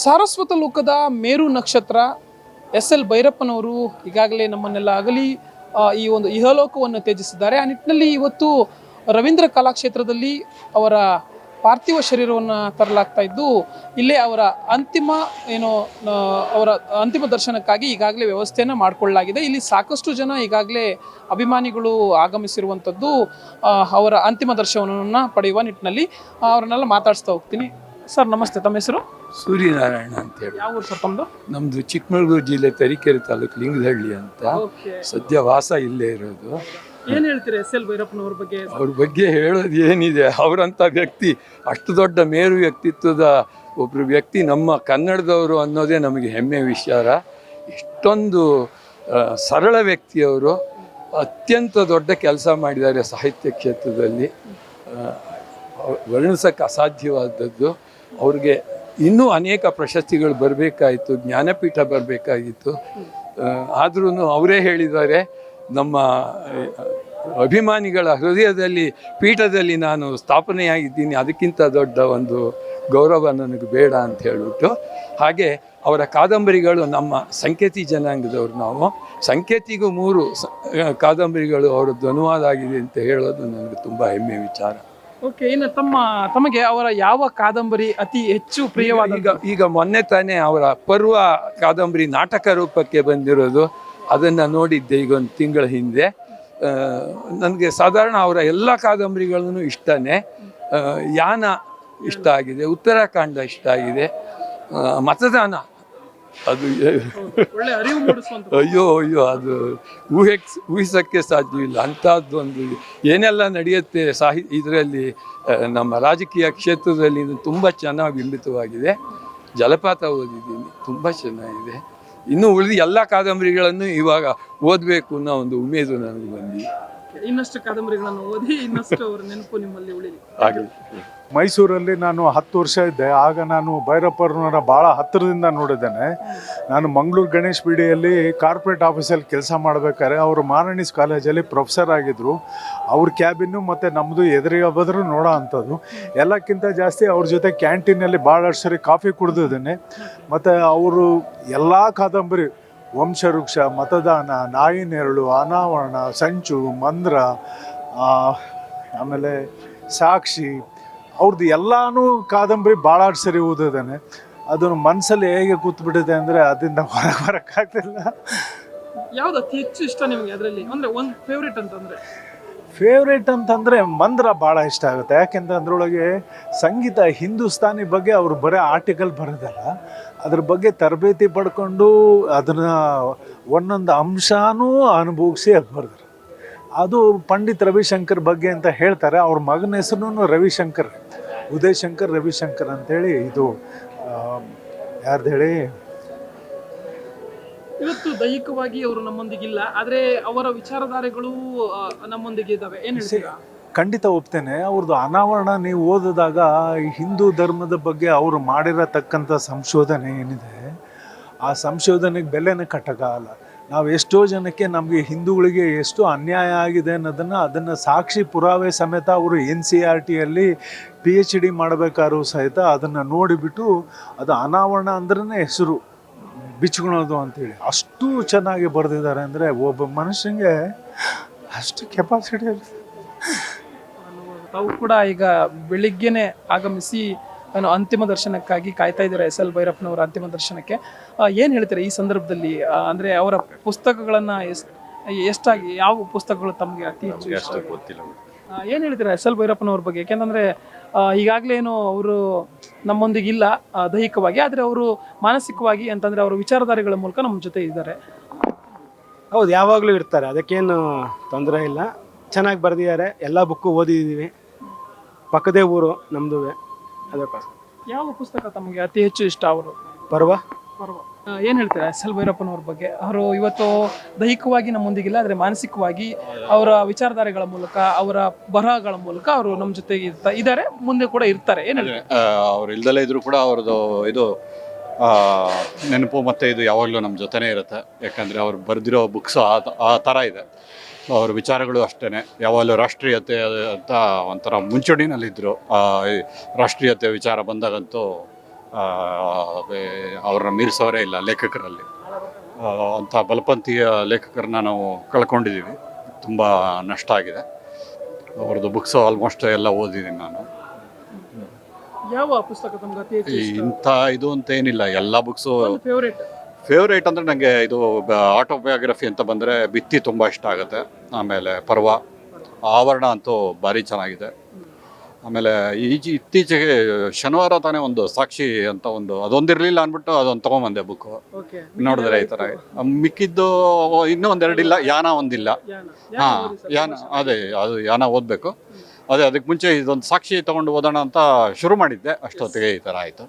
ಸಾರಸ್ವತ ಲೋಕದ ಮೇರು ನಕ್ಷತ್ರ ಎಸ್ ಎಲ್ ಭೈರಪ್ಪನವರು ಈಗಾಗಲೇ ನಮ್ಮನ್ನೆಲ್ಲ ಅಗಲಿ ಈ ಒಂದು ಇಹಲೋಕವನ್ನು ತ್ಯಜಿಸಿದ್ದಾರೆ. ಆ ನಿಟ್ಟಿನಲ್ಲಿ ಇವತ್ತು ರವೀಂದ್ರ ಕಲಾಕ್ಷೇತ್ರದಲ್ಲಿ ಅವರ ಪಾರ್ಥಿವ ಶರೀರವನ್ನು ತರಲಾಗ್ತಾ ಇದ್ದು, ಇಲ್ಲೇ ಅವರ ಅಂತಿಮ ಏನು ಅವರ ಅಂತಿಮ ದರ್ಶನಕ್ಕಾಗಿ ಈಗಾಗಲೇ ವ್ಯವಸ್ಥೆಯನ್ನು ಮಾಡಿಕೊಳ್ಳಲಾಗಿದೆ. ಇಲ್ಲಿ ಸಾಕಷ್ಟು ಜನ ಈಗಾಗಲೇ ಅಭಿಮಾನಿಗಳು ಆಗಮಿಸಿರುವಂಥದ್ದು ಅವರ ಅಂತಿಮ ದರ್ಶನವನ್ನು ಪಡೆಯುವ ನಿಟ್ಟಿನಲ್ಲಿ ಅವರನ್ನೆಲ್ಲ ಮಾತಾಡಿಸ್ತಾ ಹೋಗ್ತೀನಿ. ಸರ್ ನಮಸ್ತೆ. ತಮ್ಮ ಹೆಸರು? ಸೂರ್ಯನಾರಾಯಣ ಅಂತ ಹೇಳಿ. ಯಾವ ಊರು ಸರ್ ತಮ್ಮದು ನಮ್ದು ಚಿಕ್ಕಮಗಳೂರು ಜಿಲ್ಲೆ ತರೀಕೆರೆ ತಾಲೂಕು ಲಿಂಗದಹಳ್ಳಿ ಅಂತ. ಸದ್ಯ ವಾಸ ಇಲ್ಲೇ ಇರೋದು. ಏನು ಹೇಳ್ತೀರಾ ಎಸ್ ಎಲ್ ಭೈರಪ್ಪನವ್ರ ಬಗ್ಗೆ? ಅವ್ರ ಬಗ್ಗೆ ಹೇಳೋದು ಏನಿದೆ? ಅವರಂಥ ವ್ಯಕ್ತಿ ಅಷ್ಟು ದೊಡ್ಡ ಮೇರು ವ್ಯಕ್ತಿತ್ವದ ಒಬ್ಬರು ವ್ಯಕ್ತಿ ನಮ್ಮ ಕನ್ನಡದವರು ಅನ್ನೋದೇ ನಮಗೆ ಹೆಮ್ಮೆ ವಿಚಾರ. ಇಷ್ಟೊಂದು ಸರಳ ವ್ಯಕ್ತಿಯವರು ಅತ್ಯಂತ ದೊಡ್ಡ ಕೆಲಸ ಮಾಡಿದ್ದಾರೆ ಸಾಹಿತ್ಯ ಕ್ಷೇತ್ರದಲ್ಲಿ. ವರ್ಣಿಸಕ್ಕೆ ಅಸಾಧ್ಯವಾದದ್ದು. ಅವ್ರಿಗೆ ಇನ್ನೂ ಅನೇಕ ಪ್ರಶಸ್ತಿಗಳು ಬರಬೇಕಾಯಿತು, ಜ್ಞಾನಪೀಠ ಬರಬೇಕಾಗಿತ್ತು. ಆದ್ರೂ ಅವರೇ ಹೇಳಿದ್ದಾರೆ, ನಮ್ಮ ಅಭಿಮಾನಿಗಳ ಹೃದಯದಲ್ಲಿ, ಪೀಠದಲ್ಲಿ ನಾನು ಸ್ಥಾಪನೆಯಾಗಿದ್ದೀನಿ, ಅದಕ್ಕಿಂತ ದೊಡ್ಡ ಒಂದು ಗೌರವ ನನಗೆ ಬೇಡ ಅಂತ ಹೇಳಿಬಿಟ್ಟು, ಹಾಗೆ ಅವರ ಕಾದಂಬರಿಗಳು ನಮ್ಮ ಸಂಕೇತಿ ಜನಾಂಗದವ್ರು ನಾವು. ಸಂಕೇತಿಗೂ ಮೂರು ಕಾದಂಬರಿಗಳು ಅವರದ್ದು ಅನುವಾದ ಆಗಿದೆ ಅಂತ ಹೇಳೋದು ನನಗೆ ತುಂಬ ಹೆಮ್ಮೆ ವಿಚಾರ. ಓಕೆ ಇನ್ನು ತಮ್ಮ ತಮಗೆ ಅವರ ಯಾವ ಕಾದಂಬರಿ ಅತಿ ಹೆಚ್ಚು ಪ್ರಿಯವಾದ ಈಗ ಈಗ ಮೊನ್ನೆ ತಾನೇ ಅವರ ಪರ್ವ ಕಾದಂಬರಿ ನಾಟಕ ರೂಪಕ್ಕೆ ಬಂದಿರೋದು. ಅದನ್ನು ನೋಡಿದ್ದೆ ಈಗ ಒಂದು ತಿಂಗಳ ಹಿಂದೆ. ನನಗೆ ಸಾಧಾರಣ ಅವರ ಎಲ್ಲ ಕಾದಂಬರಿಗಳನ್ನು ಇಷ್ಟನೇ. ಯಾನ ಇಷ್ಟ ಆಗಿದೆ ಉತ್ತರಾಖಂಡ ಇಷ್ಟ ಆಗಿದೆ. ಮತದಾನ ಅದು ಒಳ್ಳೆ ಅರಿವು ಮೂಡಿಸುವಂತ ಅಯ್ಯೋ ಅಯ್ಯೋ ಅದು ಊಹೆ ಊಹಿಸೋಕ್ಕೆ ಸಾಧ್ಯವಿಲ್ಲ ಅಂಥದ್ದು ಒಂದು ಏನೆಲ್ಲ ನಡೆಯುತ್ತೆ ಸಾಹಿ ಇದರಲ್ಲಿ ನಮ್ಮ ರಾಜಕೀಯ ಕ್ಷೇತ್ರದಲ್ಲಿ ಇದು ತುಂಬ ಚೆನ್ನಾಗಿ ಬಿಂಬಿತವಾಗಿದೆ. ಜಲಪಾತ ಓದಿದ್ದೀನಿ ತುಂಬ ಚೆನ್ನಾಗಿದೆ. ಇನ್ನು ಉಳಿದ ಎಲ್ಲ ಕಾದಂಬರಿಗಳನ್ನು ಇವಾಗ ಓದಬೇಕು ಅನ್ನೋ ಒಂದು ಉಮೇದು ನನಗೆ ಬಂದಿದೆ. ಇನ್ನಷ್ಟು ಕಾದಂಬರಿಗಳನ್ನು ಓದಿ ಇನ್ನಷ್ಟು ಅವರ ನೆನಪು ನಿಮ್ಮಲ್ಲಿ ಉಳಿಲಿ. ಮೈಸೂರಲ್ಲಿ ನಾನು ಹತ್ತು ವರ್ಷ ಇದ್ದೆ. ಆಗ ನಾನು ಭೈರಪ್ಪರನ್ನ ಭಾಳ ಹತ್ತಿರದಿಂದ ನೋಡಿದ್ದೇನೆ. ನಾನು ಮಂಗಳೂರು ಗಣೇಶ್ ಬಿಡಿಯಲ್ಲಿ ಕಾರ್ಪೊರೇಟ್ ಆಫೀಸಲ್ಲಿ ಕೆಲಸ ಮಾಡಬೇಕಾದ್ರೆ ಅವರು ಮಾರಣಿಸ್ ಕಾಲೇಜಲ್ಲಿ ಪ್ರೊಫೆಸರ್ ಆಗಿದ್ದರು ಅವ್ರ ಕ್ಯಾಬಿನ್ನು ಮತ್ತು ನಮ್ಮದು ಎದುರಿಗೆ ಬದ್ರು ನೋಡೋ ಅಂಥದ್ದು. ಎಲ್ಲಕ್ಕಿಂತ ಜಾಸ್ತಿ ಅವ್ರ ಜೊತೆ ಕ್ಯಾಂಟೀನಲ್ಲಿ ಭಾಳಷ್ಟು ಸರಿ ಕಾಫಿ ಕುಡಿದಿದ್ದೇನೆ. ಮತ್ತು ಅವರು ಎಲ್ಲ ಕಾದಂಬರಿ ವಂಶವೃಕ್ಷ ಮತದಾನ ನಾಯಿ ನೆರಳು ಅನಾವರಣ ಸಂಚು ಮಂದ್ರ ಆಮೇಲೆ ಸಾಕ್ಷಿ ಅವ್ರದ್ದು ಎಲ್ಲಾನು ಕಾದಂಬರಿ ಭಾಳ ಸರಿ ಓದಿದ್ದಾನೆ ಅದನ್ನು ಮನಸ್ಸಲ್ಲಿ ಹೇಗೆ ಕೂತ್ಬಿಟ್ಟಿದೆ ಅಂದರೆ ಅದರಿಂದ ಹೊರಗೆ ಬರೋಕ್ಕಾಗ್ತಿಲ್ಲ. ಯಾವ್ದು ಅತಿ ಹೆಚ್ಚು ಇಷ್ಟ ನಿಮಗೆ ಅದರಲ್ಲಿ? ಅಂದರೆ ಒಂದು ಫೇವ್ರೇಟ್ ಅಂತಂದ್ರೆ? ಫೇವ್ರೇಟ್ ಅಂತಂದರೆ ಮಂದ್ರ ಭಾಳ ಇಷ್ಟ ಆಗುತ್ತೆ. ಯಾಕೆಂದ್ರೆ ಅದರೊಳಗೆ ಸಂಗೀತ ಹಿಂದೂಸ್ತಾನಿ ಬಗ್ಗೆ ಅವರು ಬರೀ ಆರ್ಟಿಕಲ್ ಬರೋದಲ್ಲ. ಅದ್ರ ಬಗ್ಗೆ ತರಬೇತಿ ಪಡ್ಕೊಂಡು ಅದನ್ನು ಒಂದೊಂದು ಅಂಶನೂ ಅನುಭವಿಸಿ ಅದು ಬರೆದ್ರು ಅದು ಪಂಡಿತ್ ರವಿಶಂಕರ್ ಬಗ್ಗೆ ಅಂತ ಹೇಳ್ತಾರೆ. ಅವ್ರ ಮಗನ ಹೆಸರು ರವಿಶಂಕರ್ ಉದಯಶಂಕರ್ ರವಿಶಂಕರ್ ಅಂತೇಳಿ ಇದು ಯಾರ್ದು ಹೇಳಿ? ಇವತ್ತು ದೈಹಿಕವಾಗಿ ಅವರು ನಮ್ಮೊಂದಿಗಿಲ್ಲ ಆದರೆ ಅವರ ವಿಚಾರಧಾರೆಗಳು ನಮ್ಮೊಂದಿಗೆ ಇದ್ದಾವೆ ಏನು ಹೇಳ್ತೀರಾ? ಖಂಡಿತ ಒಪ್ತೇನೆ. ಅವ್ರದ್ದು ಅನಾವರಣ ನೀವು ಓದಿದಾಗ ಹಿಂದೂ ಧರ್ಮದ ಬಗ್ಗೆ ಅವರು ಮಾಡಿರತಕ್ಕಂಥ ಸಂಶೋಧನೆ ಏನಿದೆ, ಆ ಸಂಶೋಧನೆಗೆ ಬೆಲೆನೇ ಕಟ್ಟಕ್ಕಾಗಲ್ಲ ನಾವು ಎಷ್ಟೋ ಜನಕ್ಕೆ ನಮಗೆ ಹಿಂದೂಗಳಿಗೆ ಎಷ್ಟು ಅನ್ಯಾಯ ಆಗಿದೆ ಅನ್ನೋದನ್ನು ಅದನ್ನು ಸಾಕ್ಷಿ ಪುರಾವೆ ಸಮೇತ ಅವರು ಎನ್ ಸಿ ಆರ್ ಟಿಯಲ್ಲಿ ಪಿ ಎಚ್ ಡಿ ಮಾಡಬೇಕಾದ್ರೂ ಸಹಿತ ಅದನ್ನು ನೋಡಿಬಿಟ್ಟು ಅದು ಅನಾವರಣ ಅಂದ್ರೇ ಹೆಸರು ಬಿಚ್ಕೊಳೋದು ಅಂತೇಳಿ. ಅಷ್ಟು ಚೆನ್ನಾಗಿ ಬರೆದಿದ್ದಾರೆ ಅಂದರೆ ಒಬ್ಬ ಮನುಷ್ಯನಿಗೆ ಅಷ್ಟು ಕೆಪಾಸಿಟಿ ಇರುತ್ತೆ ತಾವು ಕೂಡ ಈಗ ಬೆಳಿಗ್ಗೆನೆ ಆಗಮಿಸಿ ನಾನು ಅಂತಿಮ ದರ್ಶನಕ್ಕಾಗಿ ಕಾಯ್ತಾ ಇದ್ದಾರೆ ಎಸ್ ಎಲ್ ಭೈರಪ್ಪನವರ ಅಂತಿಮ ದರ್ಶನಕ್ಕೆ? ಏನು ಹೇಳ್ತೀರಾ ಈ ಸಂದರ್ಭದಲ್ಲಿ? ಅಂದರೆ ಅವರ ಪುಸ್ತಕಗಳನ್ನು ಎಷ್ಟ್ ಎಷ್ಟಾಗಿ ಯಾವ ಪುಸ್ತಕಗಳು ತಮಗೆ ಅತಿ ಹೆಚ್ಚು ಇಷ್ಟ? ಗೊತ್ತಿಲ್ಲ ಏನ್ ಹೇಳ್ತೀರಾ ಎಸ್ ಎಲ್ ಭೈರಪ್ಪನವ್ರ ಬಗ್ಗೆ? ಯಾಕೆಂದರೆ ಈಗಾಗಲೇ ಈಗಾಗ್ಲೇ ಏನು ಅವರು ನಮ್ಮೊಂದಿಗೆ ಇಲ್ಲ ದೈಹಿಕವಾಗಿ ಆದರೆ ಅವರು ಮಾನಸಿಕವಾಗಿ ಅಂತಂದ್ರೆ ಅವರ ವಿಚಾರಧಾರೆಗಳ ಮೂಲಕ ನಮ್ಮ ಜೊತೆ ಇದ್ದಾರೆ. ಹೌದು ಯಾವಾಗಲೂ ಇರ್ತಾರೆ. ಅದಕ್ಕೇನು ತೊಂದರೆ ಇಲ್ಲ. ಚೆನ್ನಾಗಿ ಬರೆದಿದ್ದಾರೆ. ಎಲ್ಲ ಬುಕ್ಕು ಓದಿದ್ದೀವಿ ಪಕ್ಕದೇ ಊರು ನಮ್ದು ಅದಕ್ಕೋಸ್ಕರ ಯಾವ ಪುಸ್ತಕ ತಮಗೆ ಅತಿ ಹೆಚ್ಚು ಇಷ್ಟ ಅವರು? ಪರ್ವ. ಪರ್ವ. ಏನು ಹೇಳ್ತೀರಾ ಎಸ್ ಎಲ್ ಭೈರಪ್ಪನವ್ರ ಬಗ್ಗೆ? ಅವರು ಇವತ್ತು ದೈಹಿಕವಾಗಿ ನಮ್ಮೊಂದಿಗಿಲ್ಲ ಆದರೆ ಮಾನಸಿಕವಾಗಿ ಅವರ ವಿಚಾರಧಾರೆಗಳ ಮೂಲಕ ಅವರ ಬರಹಗಳ ಮೂಲಕ ಅವರು ನಮ್ಮ ಜೊತೆ ಇರ್ತಾ ಇದ್ದಾರೆ ಮುಂದೆ ಕೂಡ ಇರ್ತಾರೆ. ಏನು ಹೇಳ್ತೀರಾ? ಅವ್ರು ಇಲ್ದಲೇ ಇದ್ರು ಕೂಡ ಅವ್ರದ್ದು ಇದು ಆ, ನೆನಪು ಮತ್ತೆ ಇದು ಯಾವಾಗಲೂ ನಮ್ಮ ಜೊತೆನೇ ಇರುತ್ತೆ. ಯಾಕಂದ್ರೆ ಅವ್ರು ಬರೆದಿರೋ ಬುಕ್ಸ್ ಆ ಆ ಥರ ಇದೆ. ಅವ್ರ ವಿಚಾರಗಳು ಅಷ್ಟೇ ಯಾವಾಗಲೂ ರಾಷ್ಟ್ರೀಯತೆ ಅಂತ ಒಂಥರ ಮುಂಚೂಣಿನಲ್ಲಿದ್ದರು ರಾಷ್ಟ್ರೀಯತೆ ವಿಚಾರ ಬಂದಾಗಂತೂ ಅವ್ರನ್ನ ಮೀರಿಸೋರೇ ಇಲ್ಲ ಲೇಖಕರಲ್ಲಿ. ಅಂಥ ಬಲಪಂಥೀಯ ಲೇಖಕರನ್ನ ನಾವು ಕಳ್ಕೊಂಡಿದ್ದೀವಿ ತುಂಬ ನಷ್ಟ ಆಗಿದೆ. ಅವ್ರದ್ದು ಬುಕ್ಸು ಆಲ್ಮೋಸ್ಟ್ ಎಲ್ಲ ಓದಿದ್ದೀನಿ ನಾನು. ಯಾವ ಪುಸ್ತಕ ಇಂಥ ಇದು ಅಂತ ಏನಿಲ್ಲ. ಎಲ್ಲ ಬುಕ್ಸು ಫೇವರೇಟ್ ಅಂದರೆ ನನಗೆ ಇದು ಆಟೋಬಯೋಗ್ರಫಿ ಅಂತ ಬಂದರೆ ಬಿತ್ತಿ ತುಂಬ ಇಷ್ಟ ಆಗುತ್ತೆ. ಆಮೇಲೆ ಪರ್ವ ಆವರಣ ಅಂತೂ ಭಾರಿ ಚೆನ್ನಾಗಿದೆ. ಆಮೇಲೆ ಈಜಿ ಇತ್ತೀಚೆಗೆ ಶನಿವಾರ ತಾನೇ ಒಂದು ಸಾಕ್ಷಿ ಅಂತ ಒಂದು ಅದೊಂದಿರಲಿಲ್ಲ ಅಂದ್ಬಿಟ್ಟು ಅದೊಂದು ತೊಗೊಂಬಂದೆ ಬುಕ್ಕು ನೋಡಿದ್ರೆ ಈ ಥರ. ಮಿಕ್ಕಿದ್ದು ಇನ್ನೂ ಒಂದೆರಡಿಲ್ಲ ಯಾನ ಒಂದಿಲ್ಲ. ಹಾಂ ಯಾನ ಅದೇ ಅದು ಯಾನ ಓದಬೇಕು. ಅದೇ ಅದಕ್ಕೆ ಮುಂಚೆ ಇದೊಂದು ಸಾಕ್ಷಿ ತೊಗೊಂಡು ಓದೋಣ ಅಂತ ಶುರು ಮಾಡಿದ್ದೆ. ಅಷ್ಟೊತ್ತಿಗೆ ಈ ಥರ ಆಯಿತು.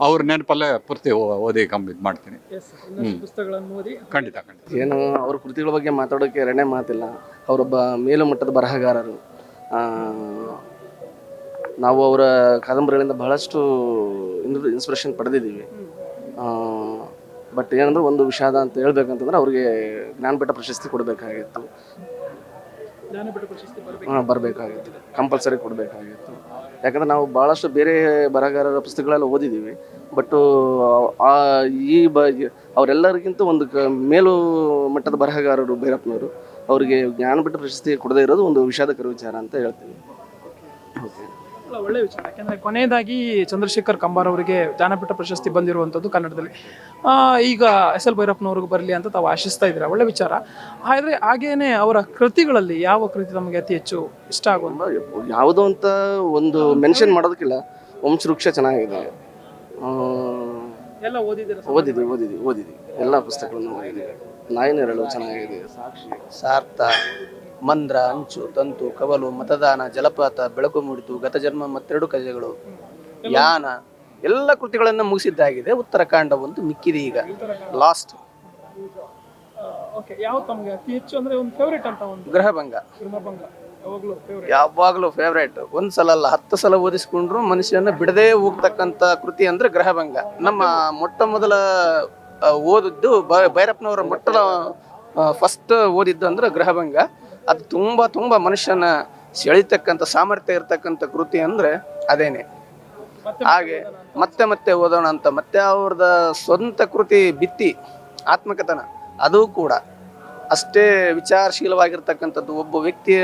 ಅವ್ರ ನೆನಪಲ್ಲೇ ಪೂರ್ತಿ ಓ- ಓದಿ ಕಂಪ್ಲೀಟ್ ಮಾಡ್ತೀನಿ. ಎಸ್ ಇನ್ನಷ್ಟು ಪುಸ್ತಕಗಳನ್ನು ಓದಿ ಖಂಡಿತ ಖಂಡಿತ. ಏನು ಅವ್ರ ಕೃತಿಗಳ ಬಗ್ಗೆ ಮಾತಾಡೋಕೆ ಎರಡನೇ ಮಾತಿಲ್ಲ. ಅವರೊಬ್ಬ ಮೇಲು ಮಟ್ಟದ ಬರಹಗಾರರು. ಆ, ನಾವು ಅವರ ಕಾದಂಬರಿಗಳಿಂದ ಬಹಳಷ್ಟು ಇನ್ಸ್ಪಿರೇಷನ್ ಪಡೆದಿದ್ದೀವಿ. ಬಟ್ ಏನಂದ್ರೆ ಒಂದು ವಿಷಾದ ಅಂತ ಹೇಳ್ಬೇಕಂತಂದ್ರೆ ಅವ್ರಿಗೆ ಜ್ಞಾನಪೀಠ ಪ್ರಶಸ್ತಿ ಕೊಡಬೇಕಾಗಿತ್ತು. ಜ್ಞಾನಪೀಠ ಪ್ರಶಸ್ತಿ ಹಾಂ ಬರಬೇಕಾಗಿತ್ತು. ಕಂಪಲ್ಸರಿ ಕೊಡಬೇಕಾಗಿತ್ತು. ಯಾಕಂದ್ರೆ ನಾವು ಭಾಳಷ್ಟು ಬೇರೆ ಬರಹಗಾರರ ಪುಸ್ತಕಗಳೆಲ್ಲ ಓದಿದ್ದೀವಿ. ಬಟ್ಟು ಆ ಈ ಬ ಅವರೆಲ್ಲರಿಗಿಂತ ಒಂದು ಕ ಮೇಲು ಮಟ್ಟದ ಬರಹಗಾರರು ಭೈರಪ್ಪನವರು ಅವರಿಗೆ ಜ್ಞಾನಪೀಠ ಪ್ರಶಸ್ತಿ ಕೊಡದೇ ಇರೋದು ಒಂದು ವಿಷಾದಕರ ವಿಚಾರ ಅಂತ ಹೇಳ್ತೀನಿ. ಓಕೆ ಅಲ್ಲ, ಒಳ್ಳೆ ವಿಚಾರ. ಯಾಕಂದರೆ ಕೊನೆಯದಾಗಿ ಚಂದ್ರಶೇಖರ್ ಕಂಬಾರ್ ಅವರಿಗೆ ಜ್ಞಾನಪೀಠ ಪ್ರಶಸ್ತಿ ಬಂದಿರುವಂಥದ್ದು ಕನ್ನಡದಲ್ಲಿ. ಆ, ಈಗ ಎಸ್ ಎಲ್ ಭೈರಪ್ಪನವ್ರಿಗೆ ಬರಲಿ ಅಂತ ತಾವು ಆಶಿಸ್ತಾ ಇದ್ದೀರಾ? ಒಳ್ಳೆ ವಿಚಾರ. ಆದರೆ ಹಾಗೇನೆ ಅವರ ಕೃತಿಗಳಲ್ಲಿ ಯಾವ ಕೃತಿ ನಮಗೆ ಅತಿ ಹೆಚ್ಚು ಇಷ್ಟ ಆಗುವಂಥ ಯಾವುದೋ ಅಂತ ಒಂದು ಮೆನ್ಷನ್ ಮಾಡೋದಕ್ಕಿಲ್ಲ. ವಂಶವೃಕ್ಷ ಚೆನ್ನಾಗಿದೆ. ಆ, ಎಲ್ಲ ಓದಿದ್ದೀರಾ ಓದಿದ್ವಿ ಓದಿದ್ವಿ ಓದಿದ್ವಿ ಎಲ್ಲ ಪುಸ್ತಕಗಳನ್ನು ಓದಿದ್ವಿ ನಾಯಿನೆರಳು ಚೆನ್ನಾಗಿದೆ. ಸಾಕ್ಷಿ. ಸಾರ್ಥ ಮಂದ್ರ ಅಂಚು ತಂತು ಕವಲು ಮತದಾನ ಜಲಪಾತ ಬೆಳಕು ಮೂಡಿತು ಗತಜನ್ಮ ಮತ್ತೆರಡು ಕಜೆಗಳು ಯಾನ ಎಲ್ಲ ಕೃತಿಗಳನ್ನು ಮುಗಿಸಿದ್ದಾಗಿದೆ. ಉತ್ತರಕಾಂಡವಂತು ಒಂದು ಮಿಕ್ಕಿದೆ ಈಗ. ಲಾಸ್ಟ್ ಗೃಹಭಂಗ. ಯಾವಾಗಲೂ ಫೇವರೇಟ್ ಒಂದ್ ಸಲ ಅಲ್ಲ ಹತ್ತು ಸಲ ಓದಿಸ್ಕೊಂಡ್ರು ಮನುಷ್ಯನ ಬಿಡದೆ ಹೋಗ್ತಕ್ಕಂತ ಕೃತಿ ಅಂದ್ರೆ ಗೃಹಭಂಗ. ನಮ್ಮ ಮೊಟ್ಟ ಮೊದಲ ಓದಿದ್ದು ಭೈರಪ್ಪನವರ ಮೊಟ್ಟ ಫಸ್ಟ್ ಓದಿದ್ದು ಅಂದ್ರೆ ಗೃಹಭಂಗ. ಅದು ತುಂಬ ತುಂಬ ಮನುಷ್ಯನ ಸೆಳಿತಕ್ಕಂಥ ಸಾಮರ್ಥ್ಯ ಇರತಕ್ಕಂಥ ಕೃತಿ ಅಂದರೆ ಅದೇನೆ. ಹಾಗೆ ಮತ್ತೆ ಮತ್ತೆ ಓದೋಣ ಅಂತ ಮತ್ತೆ ಅವ್ರದ ಸ್ವಂತ ಕೃತಿ ಬಿತ್ತಿ ಆತ್ಮಕಥನ ಅದು ಕೂಡ ಅಷ್ಟೇ ವಿಚಾರಶೀಲವಾಗಿರ್ತಕ್ಕಂಥದ್ದು. ಒಬ್ಬ ವ್ಯಕ್ತಿ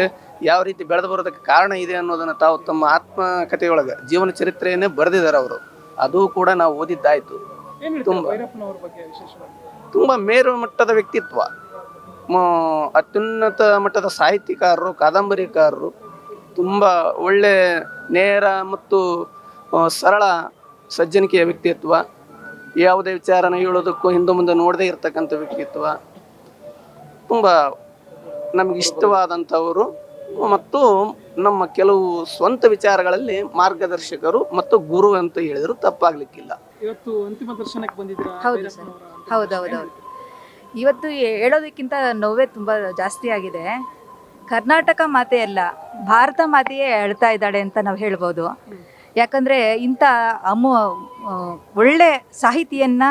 ಯಾವ ರೀತಿ ಬೆಳೆದು ಬರೋದಕ್ಕೆ ಕಾರಣ ಇದೆ ಅನ್ನೋದನ್ನು ತಾವು ತಮ್ಮ ಆತ್ಮಕಥೆಯೊಳಗೆ ಜೀವನ ಚರಿತ್ರೆಯನ್ನೇ ಬರೆದಿದ್ದಾರೆ ಅವರು. ಅದು ಕೂಡ ನಾವು ಓದಿದ್ದಾಯ್ತು. ತುಂಬ. ತುಂಬಾ. ಮೇರು ಮಟ್ಟದ ವ್ಯಕ್ತಿತ್ವ. ಅತ್ಯುನ್ನತ ಮಟ್ಟದ ಸಾಹಿತ್ಯಕಾರರು ಕಾದಂಬರಿಕಾರರು ತುಂಬ ಒಳ್ಳೆ ನೇರ ಮತ್ತು ಸರಳ ಸಜ್ಜನಿಕೆಯ ವ್ಯಕ್ತಿತ್ವ. ಯಾವುದೇ ವಿಚಾರನ ಹೇಳೋದಕ್ಕೂ ಹಿಂದೆ ಮುಂದೆ ನೋಡದೇ ಇರತಕ್ಕಂಥ ವ್ಯಕ್ತಿತ್ವ. ತುಂಬ ನಮಗೆ ಇಷ್ಟವಾದಂಥವರು ಮತ್ತು ನಮ್ಮ ಕೆಲವು ಸ್ವಂತ ವಿಚಾರಗಳಲ್ಲಿ ಮಾರ್ಗದರ್ಶಕರು ಮತ್ತು ಗುರು ಅಂತ ಹೇಳಿದ್ರು ತಪ್ಪಾಗ್ಲಿಕ್ಕಿಲ್ಲ. ಇವತ್ತು ಅಂತಿಮ ದರ್ಶನಕ್ಕೆ ಬಂದಿದ್ದೀರಾ ಹೌದು ಸರ್? ಹೌದೌದೌದು ಇವತ್ತು ಹೇಳೋದಕ್ಕಿಂತ ನೋವೇ ತುಂಬ ಜಾಸ್ತಿ ಆಗಿದೆ. ಕರ್ನಾಟಕ ಮಾತೆ ಅಲ್ಲ, ಭಾರತ ಮಾತೆಯೇ ಅಳ್ತಾ ಇದ್ದಾಳೆ ಅಂತ ನಾವು ಹೇಳ್ಬೋದು. ಯಾಕಂದರೆ ಇಂಥ ಅಮ್ಮ ಒಳ್ಳೆ ಸಾಹಿತಿಯನ್ನು,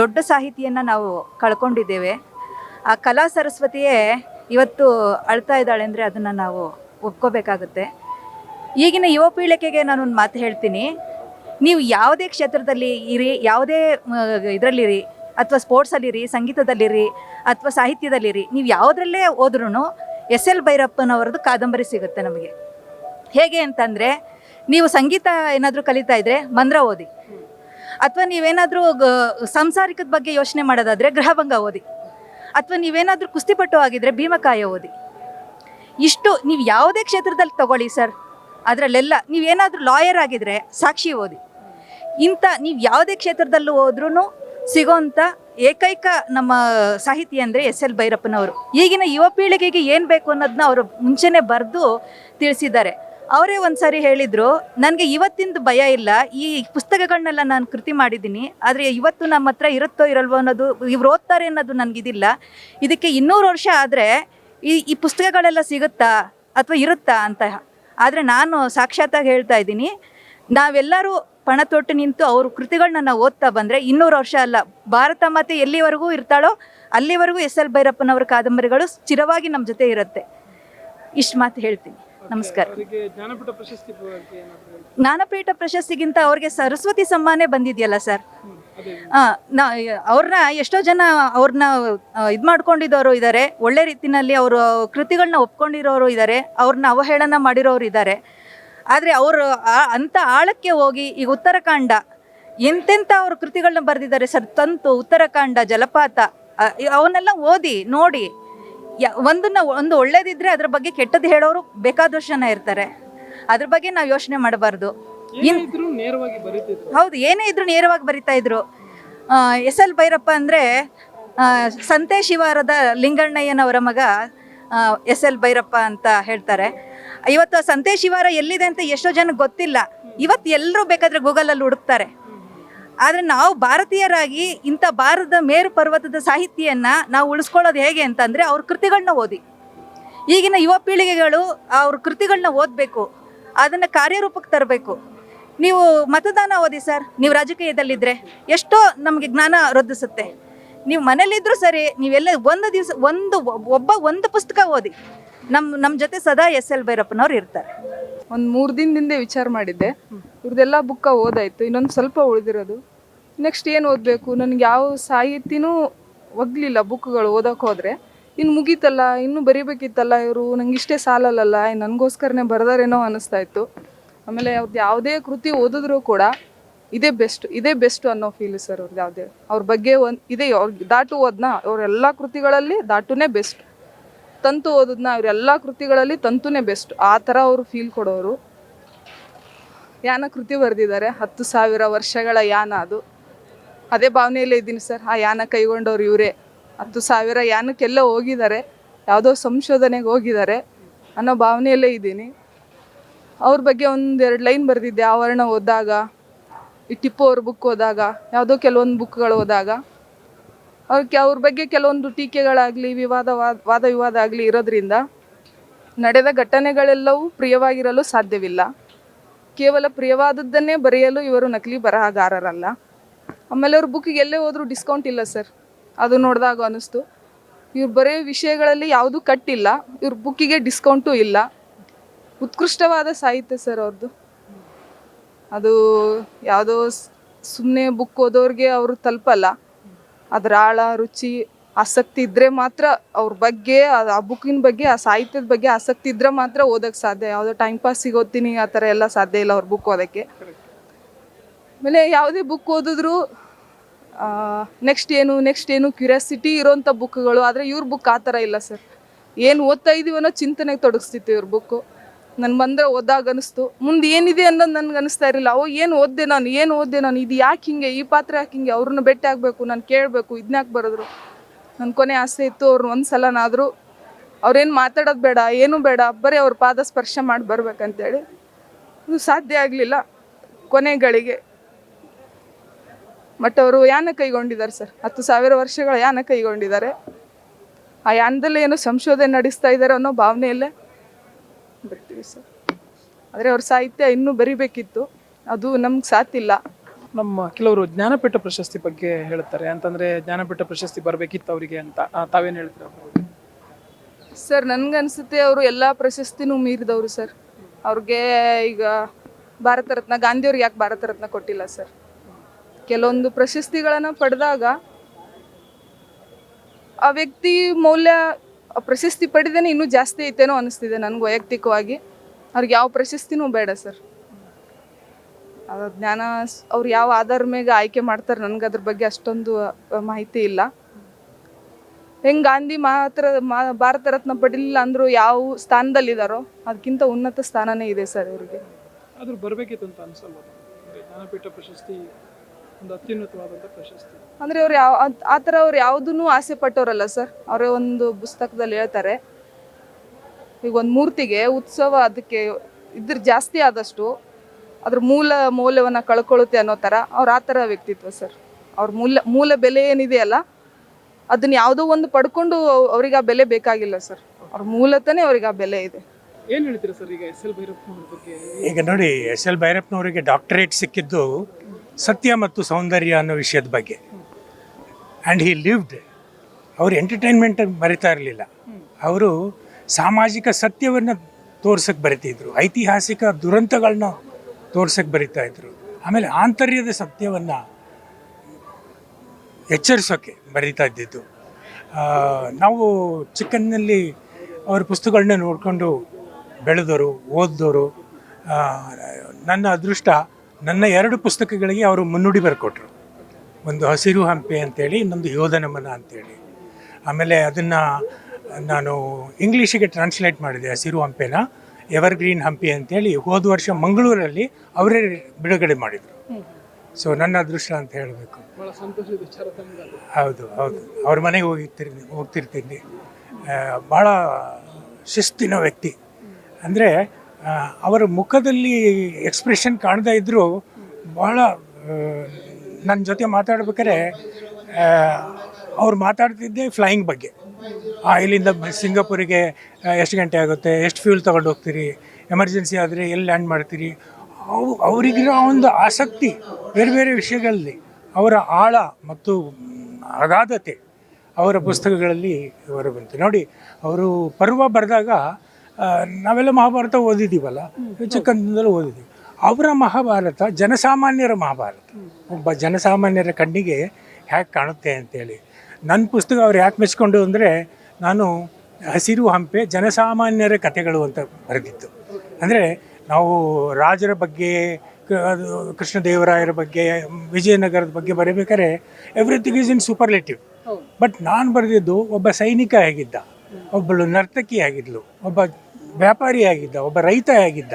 ದೊಡ್ಡ ಸಾಹಿತಿಯನ್ನು ನಾವು ಕಳ್ಕೊಂಡಿದ್ದೇವೆ. ಆ ಕಲಾ ಸರಸ್ವತಿಯೇ ಇವತ್ತು ಅಳ್ತಾ ಇದ್ದಾಳೆ ಅಂದರೆ ಅದನ್ನು ನಾವು ಒಪ್ಕೋಬೇಕಾಗುತ್ತೆ. ಈಗಿನ ಯುವ ಪೀಳಿಗೆಗೆ ಒಂದು ಮಾತು ಹೇಳ್ತೀನಿ. ನೀವು ಯಾವುದೇ ಕ್ಷೇತ್ರದಲ್ಲಿ ಇರಿ, ಯಾವುದೇ ಇದರಲ್ಲಿರಿ ಅಥವಾ ಸ್ಪೋರ್ಟ್ಸಲ್ಲಿರಿ ಸಂಗೀತದಲ್ಲಿರಿ, ಅಥವಾ ಸಾಹಿತ್ಯದಲ್ಲಿರಿ, ನೀವು ಯಾವುದರಲ್ಲೇ ಹೋದ್ರೂ ಎಸ್ ಎಲ್ ಭೈರಪ್ಪನವರದ್ದು ಕಾದಂಬರಿ ಸಿಗುತ್ತೆ ನಮಗೆ. ಹೇಗೆ ಅಂತಂದರೆ, ನೀವು ಸಂಗೀತ ಏನಾದರೂ ಕಲಿತಾ ಇದ್ದರೆ ಮಂದ್ರ ಓದಿ. ಅಥವಾ ನೀವೇನಾದರೂ ಸಂಸಾರಿಕದ ಬಗ್ಗೆ ಯೋಚನೆ ಮಾಡೋದಾದರೆ ಗೃಹಭಂಗ ಓದಿ. ಅಥವಾ ನೀವೇನಾದರೂ ಕುಸ್ತಿಪಟ್ಟು ಆಗಿದ್ರೆ ಭೀಮಕಾಯ ಓದಿ. ಇಷ್ಟು ನೀವು ಯಾವುದೇ ಕ್ಷೇತ್ರದಲ್ಲಿ ತಗೊಳ್ಳಿ ಸರ್, ಅದರಲ್ಲೆಲ್ಲ ನೀವೇನಾದರೂ ಲಾಯರ್ ಆಗಿದ್ರೆ ಸಾಕ್ಷಿ ಓದಿ. ಇಂಥ ನೀವು ಯಾವುದೇ ಕ್ಷೇತ್ರದಲ್ಲೂ ಹೋದ್ರೂ ಸಿಗೋಂಥ ಏಕೈಕ ನಮ್ಮ ಸಾಹಿತಿ ಅಂದರೆ ಎಸ್ ಎಲ್ ಭೈರಪ್ಪನವರು. ಈಗಿನ ಯುವ ಪೀಳಿಗೆಗೆ ಏನು ಬೇಕು ಅನ್ನೋದನ್ನ ಅವರು ಮುಂಚೆನೇ ಬರೆದು ತಿಳಿಸಿದ್ದಾರೆ. ಅವರೇ ಒಂದು ಸಾರಿ ಹೇಳಿದರು, ನನಗೆ ಇವತ್ತಿಂದ ಭಯ ಇಲ್ಲ, ಈ ಪುಸ್ತಕಗಳನ್ನೆಲ್ಲ ನಾನು ಕೃತಿ ಮಾಡಿದ್ದೀನಿ, ಆದರೆ ಇವತ್ತು ನಮ್ಮ ಹತ್ರ ಇರುತ್ತೋ ಇರಲ್ವೋ ಅನ್ನೋದು, ಇವ್ರು ಓದ್ತಾರೆ ಅನ್ನೋದು ನನಗಿದಿಲ್ಲ. ಇದಕ್ಕೆ ಇನ್ನೂರು ವರ್ಷ ಆದರೆ ಈ ಈ ಪುಸ್ತಕಗಳೆಲ್ಲ ಸಿಗುತ್ತಾ, ಅಥವಾ ಇರುತ್ತಾ? ಅಂತ. ಆದರೆ ನಾನು ಸಾಕ್ಷಾತ್ತಾಗಿ ಹೇಳ್ತಾ ಇದ್ದೀನಿ, ನಾವೆಲ್ಲರೂ ಪಣ ತೊಟ್ಟು ನಿಂತು ಅವ್ರ ಕೃತಿಗಳನ್ನ ನಾವು ಓದ್ತಾ ಬಂದರೆ ಇನ್ನೂರು ವರ್ಷ ಅಲ್ಲ ಭಾರತ ಮಾತೆ ಎಲ್ಲಿವರೆಗೂ ಇರ್ತಾಳೋ ಅಲ್ಲಿವರೆಗೂ ಎಸ್ ಎಲ್ ಭೈರಪ್ಪನವರ ಕಾದಂಬರಿಗಳು ಸ್ಥಿರವಾಗಿ ನಮ್ಮ ಜೊತೆ ಇರುತ್ತೆ. ಇಷ್ಟು ಮಾತು ಹೇಳ್ತೀನಿ. ನಮಸ್ಕಾರ. ಜ್ಞಾನಪೀಠ ಪ್ರಶಸ್ತಿಗಿಂತ ಅವ್ರಿಗೆ ಸರಸ್ವತಿ ಸಮ್ಮಾನೇ ಬಂದಿದೆಯಲ್ಲ ಸರ್? ನಾ ಅವ್ರನ್ನ ಎಷ್ಟೋ ಜನ ಅವ್ರನ್ನ ಇದು ಮಾಡ್ಕೊಂಡಿದ್ದವರು ಇದ್ದಾರೆ ಒಳ್ಳೆ ರೀತಿಯಲ್ಲಿ ಅವರು ಕೃತಿಗಳನ್ನ ಒಪ್ಕೊಂಡಿರೋರು ಇದ್ದಾರೆ ಅವ್ರನ್ನ ಅವಹೇಳನ ಮಾಡಿರೋರು ಇದ್ದಾರೆ ಆದರೆ ಅವರು ಅಂಥ ಆಳಕ್ಕೆ ಹೋಗಿ ಈಗ ಉತ್ತರಕಾಂಡ ಎಂತೆಂಥ ಅವರು ಕೃತಿಗಳನ್ನ ಬರೆದಿದ್ದಾರೆ ಸರ್? ತಂತು ಉತ್ತರಕಾಂಡ ಜಲಪಾತ ಅವನ್ನೆಲ್ಲ ಓದಿ ನೋಡಿ ಯ- ಒಂದನ್ನ ಒಂದು ಒಳ್ಳೇದಿದ್ರೆ ಅದ್ರ ಬಗ್ಗೆ ಕೆಟ್ಟದ್ದು ಹೇಳೋರು ಬೇಕಾದಷ್ಟು ಜನ ಇರ್ತಾರೆ. ಅದ್ರ ಬಗ್ಗೆ ನಾವು ಯೋಚನೆ ಮಾಡಬಾರ್ದು. ಹೌದು ಏನೇ ಇದ್ರು ನೇರವಾಗಿ ಬರಿತಾ ಇದ್ರು. ಎಸ್ ಎಲ್ ಭೈರಪ್ಪ ಅಂದರೆ ಸಂತೆ ಶಿವಾರದ ಲಿಂಗಣ್ಣಯ್ಯನವರ ಮಗ ಎಸ್ ಎಲ್ ಭೈರಪ್ಪ ಅಂತ ಹೇಳ್ತಾರೆ. ಇವತ್ತು ಸಂತೆ ಶಿವಾರ ಎಲ್ಲಿದೆ ಅಂತ ಎಷ್ಟೋ ಜನಕ್ಕೆ ಗೊತ್ತಿಲ್ಲ. ಇವತ್ತು ಎಲ್ಲರೂ ಬೇಕಾದರೆ ಗೂಗಲಲ್ಲಿ ಹುಡುಕ್ತಾರೆ. ಆದರೆ ನಾವು ಭಾರತೀಯರಾಗಿ ಇಂಥ ಭಾರತದ ಮೇರು ಪರ್ವತದ ಸಾಹಿತ್ಯವನ್ನು ನಾವು ಉಳಿಸ್ಕೊಳ್ಳೋದು ಹೇಗೆ ಅಂತಂದರೆ ಅವ್ರ ಕೃತಿಗಳನ್ನ ಓದಿ. ಈಗಿನ ಯುವ ಪೀಳಿಗೆಗಳು ಅವ್ರ ಕೃತಿಗಳನ್ನ ಓದಬೇಕು, ಅದನ್ನು ಕಾರ್ಯರೂಪಕ್ಕೆ ತರಬೇಕು. ನೀವು ಮತದಾನ ಓದಿ ಸರ್, ನೀವು ರಾಜಕೀಯದಲ್ಲಿದ್ದರೆ ಎಷ್ಟೋ ನಮಗೆ ಜ್ಞಾನ ವೃದ್ಧಿಸುತ್ತೆ ನೀವು ಮನೇಲಿದ್ದರೂ ಸರಿ, ನೀವೆಲ್ಲ ಒಂದು ದಿವಸ, ಒಂದು ಒಬ್ಬ ಒಂದು ಪುಸ್ತಕ ಓದಿ. ನಮ್ಮ ನಮ್ಮ ಜೊತೆ ಸದಾ ಎಸ್ ಎಲ್ ಭೈರಪ್ಪನವ್ರು ಇರ್ತಾರೆ. ಒಂದು ಮೂರು ದಿನದಿಂದ ವಿಚಾರ ಮಾಡಿದ್ದೆ. ಇವ್ರದ್ದೆಲ್ಲ ಬುಕ್ಕ ಓದಾಯಿತು. ಇನ್ನೊಂದು ಸ್ವಲ್ಪ ಉಳಿದಿರೋದು. ನೆಕ್ಸ್ಟ್ ಏನು ಓದಬೇಕು? ನನಗೆ ಯಾವ ಸಾಹಿತ್ಯನೂ ಒಗ್ಲಿಲ್ಲ ಬುಕ್ಗಳು ಓದೋಕೆ ಹೋದರೆ. ಇನ್ನು ಮುಗೀತಲ್ಲ, ಇನ್ನೂ ಬರೀಬೇಕಿತ್ತಲ್ಲ ಇವರು? ನಂಗೆ ಇಷ್ಟೇ ಸಾಲಲ್ಲಲ್ಲ? ನನಗೋಸ್ಕರನೇ ಬರ್ದಾರೇನೋ ಅನ್ನಿಸ್ತಾ ಇತ್ತು ಆಮೇಲೆ ಅವ್ರದ್ದು ಯಾವುದೇ ಕೃತಿ ಓದಿದ್ರು ಕೂಡ ಇದೇ ಬೆಸ್ಟ್ ಇದೇ ಬೆಸ್ಟ್ ಅನ್ನೋ ಫೀಲ್ ಸರ್ ಅವ್ರದ್ದು ಯಾವುದೇ. ಅವ್ರ ಬಗ್ಗೆ ಒಂದು, ಇದೇ, ಅವ್ರ ದಾಟು ಓದ್ನ ಅವ್ರ ಎಲ್ಲ ಕೃತಿಗಳಲ್ಲಿ ದಾಟುನೇ ಬೆಸ್ಟ್ ತಂತು ಓದೋದನ್ನ ಅವರೆಲ್ಲ ಕೃತಿಗಳಲ್ಲಿ ತಂತುನೇ ಬೆಸ್ಟ್ ಆ ಥರ ಅವರು ಫೀಲ್ ಕೊಡೋರು. ಯಾನ ಕೃತಿ ಬರೆದಿದ್ದಾರೆ ಹತ್ತು ಸಾವಿರ ವರ್ಷಗಳ ಯಾನ ಅದು. ಅದೇ ಭಾವನೆಯಲ್ಲೇ ಇದ್ದೀನಿ ಸರ್, ಆ ಯಾನ ಕೈಗೊಂಡವ್ರು ಇವರೇ. ಹತ್ತು ಸಾವಿರ ಯಾನಕ್ಕೆಲ್ಲ ಹೋಗಿದ್ದಾರೆ ಯಾವುದೋ ಸಂಶೋಧನೆಗೆ ಹೋಗಿದ್ದಾರೆ ಅನ್ನೋ ಭಾವನೆಯಲ್ಲೇ ಇದ್ದೀನಿ. ಅವ್ರ ಬಗ್ಗೆ ಒಂದೆರಡು ಲೈನ್ ಬರೆದಿದ್ದೆ, ಆವರಣ ಓದಿದಾಗ, ಈ ಟಿಪ್ಪು ಅವ್ರ ಬುಕ್ ಓದಾಗ ಯಾವುದೋ ಕೆಲವೊಂದು ಬುಕ್ಗಳು ಓದಾಗ ಅವ್ರಿಗೆ ಅವ್ರ ಬಗ್ಗೆ ಕೆಲವೊಂದು ಟೀಕೆಗಳಾಗಲಿ, ವಿವಾದ ವಾದ ವಾದ ವಿವಾದ ಆಗಲಿ ಇರೋದ್ರಿಂದ ನಡೆದ ಘಟನೆಗಳೆಲ್ಲವೂ ಪ್ರಿಯವಾಗಿರಲು ಸಾಧ್ಯವಿಲ್ಲ. ಕೇವಲ ಪ್ರಿಯವಾದದ್ದನ್ನೇ ಬರೆಯಲು ಇವರು ನಕಲಿ ಬರಹಗಾರರಲ್ಲ. ಆಮೇಲೆ ಅವ್ರ ಬುಕ್ಕಿಗೆ ಎಲ್ಲೇ ಹೋದರೂ ಡಿಸ್ಕೌಂಟ್ ಇಲ್ಲ ಸರ್ ಅದು ನೋಡಿದಾಗ ಅನ್ನಿಸ್ತು ಇವ್ರು ಬರೆಯೋ ವಿಷಯಗಳಲ್ಲಿ ಯಾವುದೂ ಕಟ್ಟಿಲ್ಲ ಇವ್ರ ಬುಕ್ಕಿಗೆ ಡಿಸ್ಕೌಂಟು ಇಲ್ಲ. ಉತ್ಕೃಷ್ಟವಾದ ಸಾಹಿತ್ಯ ಸರ್ ಅವ್ರದ್ದು ಅದು ಯಾವುದೋ ಸುಮ್ಮನೆ ಬುಕ್ ಓದೋರಿಗೆ ಅವರು ತಲುಪಲ್ಲ. ಅದ್ರ ಆಳ ರುಚಿ ಆಸಕ್ತಿ ಇದ್ದರೆ ಮಾತ್ರ ಅವ್ರ ಬಗ್ಗೆ ಆ- ಬುಕ್ಕಿನ ಬಗ್ಗೆ, ಆ ಸಾಹಿತ್ಯದ ಬಗ್ಗೆ ಆಸಕ್ತಿ ಇದ್ದರೆ ಮಾತ್ರ ಓದೋಕ್ಕೆ ಸಾಧ್ಯ. ಯಾವುದೋ ಟೈಮ್ ಪಾಸಿಗೆ ಓದ್ತೀನಿ ಆ ಥರ ಎಲ್ಲ ಸಾಧ್ಯ ಇಲ್ಲ ಅವ್ರ ಬುಕ್ ಓದೋಕ್ಕೆ. ಆಮೇಲೆ ಯಾವುದೇ ಬುಕ್ ಓದಿದ್ರು ನೆಕ್ಸ್ಟ್ ಏನು ನೆಕ್ಸ್ಟ್ ಏನು ಕ್ಯೂರಿಯಾಸಿಟಿ ಇರೋಂಥ ಬುಕ್ಗಳು, ಆದರೆ ಇವ್ರ ಬುಕ್ ಆ ಥರ ಇಲ್ಲ ಸರ್. ಏನು ಓದ್ತಾ ಇದ್ದೀವಿ ಅನ್ನೋ ಚಿಂತನೆಗೆ ತೊಡಗಿಸ್ತಿತ್ತು ಇವ್ರ ಬುಕ್ಕು. ನಾನು ಬಂದ್ರೆ ಓದಾಗ ಅನಿಸ್ತು. ಮುಂದೆ ಏನಿದೆ ಅನ್ನೋದು ನನಗೆ ಅನಿಸ್ತಾ ಇರಲಿಲ್ಲ. ಓ ಏನು ಓದ್ದೆ ನಾನು, ಏನು ಓದ್ದೆ ನಾನು, ಇದು ಯಾಕೆ ಹಿಂಗೆ, ಈ ಪಾತ್ರ ಯಾಕೆ ಹಿಂಗೆ, ಅವ್ರನ್ನ ಭೇಟಿ ಆಗಬೇಕು, ನಾನು ಕೇಳಬೇಕು ಇದನ್ಯಾಕೆ ಬರೆದ್ರು. ನನ್ನ ಕೊನೆ ಆಸೆ ಇತ್ತು ಅವ್ರನ್ನ ಒಂದು ಸಲನಾದರೂ ಅವ್ರೇನು ಮಾತಾಡೋದು ಬೇಡ, ಏನೂ ಬೇಡ, ಬರೀ ಅವ್ರ ಪಾದ ಸ್ಪರ್ಶ ಮಾಡಿ ಬರ್ಬೇಕಂತೇಳಿ. ಇದು ಸಾಧ್ಯ ಆಗಲಿಲ್ಲ ಕೊನೆಗಳಿಗೆ. ಬಟ್ ಅವರು ಯಾನ ಕೈಗೊಂಡಿದ್ದಾರೆ ಸರ್? ಹತ್ತು ಸಾವಿರ ವರ್ಷಗಳ ಯಾನ ಕೈಗೊಂಡಿದ್ದಾರೆ? ಆ ಯಾನದಲ್ಲಿ ಏನೋ ಸಂಶೋಧನೆ ನಡೆಸ್ತಾ ಇದ್ದಾರೆ ಅನ್ನೋ ಭಾವನೆಯಲ್ಲೇ? ಬರ್ತೀವಿ ಸರ್ ಆದರೆ ಅವ್ರ ಸಾಹಿತ್ಯ ಇನ್ನೂ ಬರಿಬೇಕಿತ್ತು. ಅದು ನಮ್ಗೆ ಸಾತಿಲ್ಲ ನಮ್ಮ ಕೆಲವರು ಜ್ಞಾನಪೀಠ ಪ್ರಶಸ್ತಿ ಬಗ್ಗೆ ಹೇಳ್ತಾರೆ. ಅಂತಂದ್ರೆ ಜ್ಞಾನಪೀಠ ಪ್ರಶಸ್ತಿ ಬರಬೇಕಿತ್ತು ಅವರಿಗೆ ಅಂತ ತಾವೇನು ಹೇಳ್ತೀರಾ? ಸರ್ ನನಗನ್ಸುತ್ತೆ ಅವರು ಎಲ್ಲ ಪ್ರಶಸ್ತಿನೂ ಮೀರಿದವರು ಸರ್. ಅವ್ರಿಗೆ ಈಗ ಭಾರತ ರತ್ನ ಗಾಂಧಿಯವ್ರಿಗೆ ಯಾಕೆ ಭಾರತ ರತ್ನ ಕೊಟ್ಟಿಲ್ಲ ಸರ್? ಕೆಲವೊಂದು ಪ್ರಶಸ್ತಿಗಳನ್ನು ಪಡೆದಾಗ ಆ ವ್ಯಕ್ತಿ ಮೌಲ್ಯ ಪ್ರಶಸ್ತಿ ಪಡೆದೇನೆ ಇನ್ನೂ ಜಾಸ್ತಿ ಐತೇನೋ ಅನಿಸ್ತಿದೆ ನನಗೆ ವೈಯಕ್ತಿಕವಾಗಿ. ಅವ್ರಿಗೆ ಯಾವ ಪ್ರಶಸ್ತಿನೂ ಬೇಡ ಸರ್. ಅದು ಜ್ಞಾನ ಅವ್ರು ಯಾವ ಆಧಾರ ಮೇಲೆ ಆಯ್ಕೆ ಮಾಡ್ತಾರೆ ನನಗೆ ಅದ್ರ ಬಗ್ಗೆ ಅಷ್ಟೊಂದು ಮಾಹಿತಿ ಇಲ್ಲ. ಹೆಂಗ್ ಗಾಂಧಿ ಮಾತ್ರ ಮಾ- ಭಾರತ ರತ್ನ ಪಡಿಲಿಲ್ಲ ಅಂದ್ರು ಯಾವ ಸ್ಥಾನದಲ್ಲಿದ್ದಾರೋ ಅದಕ್ಕಿಂತ ಉನ್ನತ ಸ್ಥಾನನೇ ಇದೆ ಸರ್ ಇವ್ರಿಗೆ. ಆದರೂ ಬರಬೇಕಿತ್ತು ಅಂತ ಅನ್ಸಲ್ಲ ಜ್ಞಾನಪೀಠ ಪ್ರಶಸ್ತಿ ಒಂದು ಅತ್ಯುನ್ನತವಾದಂಥ ಪ್ರಶಸ್ತಿ. ಅಂದ್ರೆ ಅವ್ರು ಯಾವ ಆ- ಆ ಥರ ಅವ್ರು ಯಾವುದೂ ಆಸೆ ಪಟ್ಟವರಲ್ಲ ಸರ್. ಅವರೇ ಒಂದು ಪುಸ್ತಕದಲ್ಲಿ ಹೇಳ್ತಾರೆ. ಈಗ ಒಂದು ಮೂರ್ತಿಗೆ ಉತ್ಸವ ಅದಕ್ಕೆ ಇದ್ರ ಜಾಸ್ತಿ ಆದಷ್ಟು ಅದ್ರ ಮೂಲ ಮೌಲ್ಯವನ್ನು ಕಳ್ಕೊಳ್ಳುತ್ತೆ ಅನ್ನೋ ಥರ ಅವ್ರು ಆ ಥರ ವ್ಯಕ್ತಿತ್ವ ಸರ್. ಅವ್ರ ಮೂಲ ಮೂಲ ಬೆಲೆ ಏನಿದೆಯಲ್ಲ ಅದನ್ನ ಯಾವುದೋ ಒಂದು ಪಡ್ಕೊಂಡು ಅವ್- ಅವ್ರಿಗೆ ಆ ಬೆಲೆ ಬೇಕಾಗಿಲ್ಲ ಸರ್. ಅವ್ರ ಮೂಲತನೇ ಅವ್ರಿಗೆ ಆ ಬೆಲೆ ಇದೆ. ಏನು ಹೇಳ್ತೀರಾ ಸರ್ ಈಗ ಎಸ್ ಎಲ್ ಭೈರಪ್ಪನವ್ರ ಬಗ್ಗೆ? ಈಗ ನೋಡಿ ಎಸ್ ಎಲ್ ಭೈರಪ್ಪನವರಿಗೆ ಡಾಕ್ಟರೇಟ್ ಸಿಕ್ಕಿದ್ದು ಸತ್ಯ ಮತ್ತು ಸೌಂದರ್ಯ ಅನ್ನೋ ವಿಷಯದ ಬಗ್ಗೆ. ಆ್ಯಂಡ್ ಹಿ ಲಿವ್ಡ್ ಅವರು ಎಂಟರ್ಟೈನ್ಮೆಂಟ್ ಮರಿತಾ ಇರಲಿಲ್ಲ. ಅವರು ಸಾಮಾಜಿಕ ಸತ್ಯವನ್ನು ತೋರ್ಸಕ್ಕೆ ಬರಿತಿದ್ರು, ಐತಿಹಾಸಿಕ ದುರಂತಗಳನ್ನ ತೋರ್ಸಕ್ಕೆ ಬರಿತಾ ಇದ್ರು. ಆಮೇಲೆ ಆಂತರ್ಯದ ಸತ್ಯವನ್ನು ಎಚ್ಚರಿಸೋಕ್ಕೆ ಬರಿತಾ ಇದ್ದಿದ್ದು. ನಾವು ಚಿಕ್ಕನಲ್ಲಿ ಅವ್ರ ಪುಸ್ತಕಗಳನ್ನ ನೋಡಿಕೊಂಡು ಬೆಳೆದವರು ಓದಿದವರು ನನ್ನ ಅದೃಷ್ಟ ನನ್ನ ಎರಡು ಪುಸ್ತಕಗಳಿಗೆ ಅವರು ಮುನ್ನುಡಿ ಬರ್ಕೊಟ್ರು. ಒಂದು ಹಸಿರು ಹಂಪೆ ಅಂತೇಳಿ, ಇನ್ನೊಂದು ಯೋಧನಮನ ಅಂತೇಳಿ. ಆಮೇಲೆ ಅದನ್ನು ನಾನು ಇಂಗ್ಲೀಷಿಗೆ ಟ್ರಾನ್ಸ್ಲೇಟ್ ಮಾಡಿದೆ ಹಸಿರು ಹಂಪೆನ ಎವರ್ಗ್ರೀನ್ ಹಂಪಿ ಅಂತೇಳಿ. ಹೋದ ವರ್ಷ ಮಂಗಳೂರಲ್ಲಿ ಅವರೇ ಬಿಡುಗಡೆ ಮಾಡಿದರು. ಸೊ ನನ್ನ ಅದೃಷ್ಟ ಅಂತ ಹೇಳಬೇಕು. ಹೌದು ಹೌದು. ಅವ್ರ ಮನೆಗೆ ಹೋಗಿರ್ತೀನಿ ಹೋಗ್ತಿರ್ತೀನಿ. ಭಾಳ ಶಿಸ್ತಿನ ವ್ಯಕ್ತಿ. ಅಂದರೆ ಅವರ ಮುಖದಲ್ಲಿ ಎಕ್ಸ್ಪ್ರೆಷನ್ ಕಾಣದೇ ಇದ್ದರೂ ಭಾಳ ನನ್ನ ಜೊತೆ ಮಾತಾಡ್ಬೇಕಾರೆ ಅವ್ರು ಮಾತಾಡ್ತಿದ್ದೆ ಫ್ಲೈಯಿಂಗ್ ಬಗ್ಗೆ. ಇಲ್ಲಿಂದ ಸಿಂಗಾಪುರಿಗೆ ಎಷ್ಟು ಗಂಟೆ ಆಗುತ್ತೆ? ಎಷ್ಟು ಫ್ಯೂಲ್ ತೊಗೊಂಡು ಹೋಗ್ತೀರಿ? ಎಮರ್ಜೆನ್ಸಿ ಆದರೆ ಎಲ್ಲಿ ಲ್ಯಾಂಡ್ ಮಾಡ್ತೀರಿ? ಅವು ಅವರಿಗಿರೋ ಒಂದು ಆಸಕ್ತಿ ಬೇರೆ ಬೇರೆ ವಿಷಯಗಳಲ್ಲಿ ಅವರ ಆಳ ಮತ್ತು ಅಗಾಧತೆ ಅವರ ಪುಸ್ತಕಗಳಲ್ಲಿ ಹೊರಬಂತು ನೋಡಿ ಅವರು ಪರ್ವ ಬರೆದಾಗ ನಾವೆಲ್ಲ ಮಹಾಭಾರತ ಓದಿದ್ದೀವಲ್ಲ ಚಿಕ್ಕಂದಿಂದಲೂ ಓದಿದ್ದೀವಿ ಅವರ ಮಹಾಭಾರತ ಜನಸಾಮಾನ್ಯರ ಮಹಾಭಾರತ. ಒಬ್ಬ ಜನಸಾಮಾನ್ಯರ ಕಣ್ಣಿಗೆ ಹೇಗೆ ಕಾಣುತ್ತೆ ಅಂತೇಳಿ. ನನ್ನ ಪುಸ್ತಕ ಅವ್ರು ಯಾಕೆ ಮೆಚ್ಕೊಂಡು ಅಂದರೆ ನಾನು ಹಸಿರು ಹಂಪೆ ಜನಸಾಮಾನ್ಯರ ಕಥೆಗಳು ಅಂತ ಬರೆದಿತ್ತು ಅಂದರೆ ನಾವು ರಾಜರ ಬಗ್ಗೆ ಅದು ಕೃಷ್ಣದೇವರಾಯರ ಬಗ್ಗೆ ವಿಜಯನಗರದ ಬಗ್ಗೆ ಬರೀಬೇಕಾದ್ರೆ everything is in superlative but ನಾನು ಬರೆದಿದ್ದು ಒಬ್ಬ ಸೈನಿಕ ಆಗಿದ್ದ ಒಬ್ಬಳು ನರ್ತಕಿ ಆಗಿದ್ಲು ಒಬ್ಬ ವ್ಯಾಪಾರಿ ಆಗಿದ್ದ ಒಬ್ಬ ರೈತ ಆಗಿದ್ದ.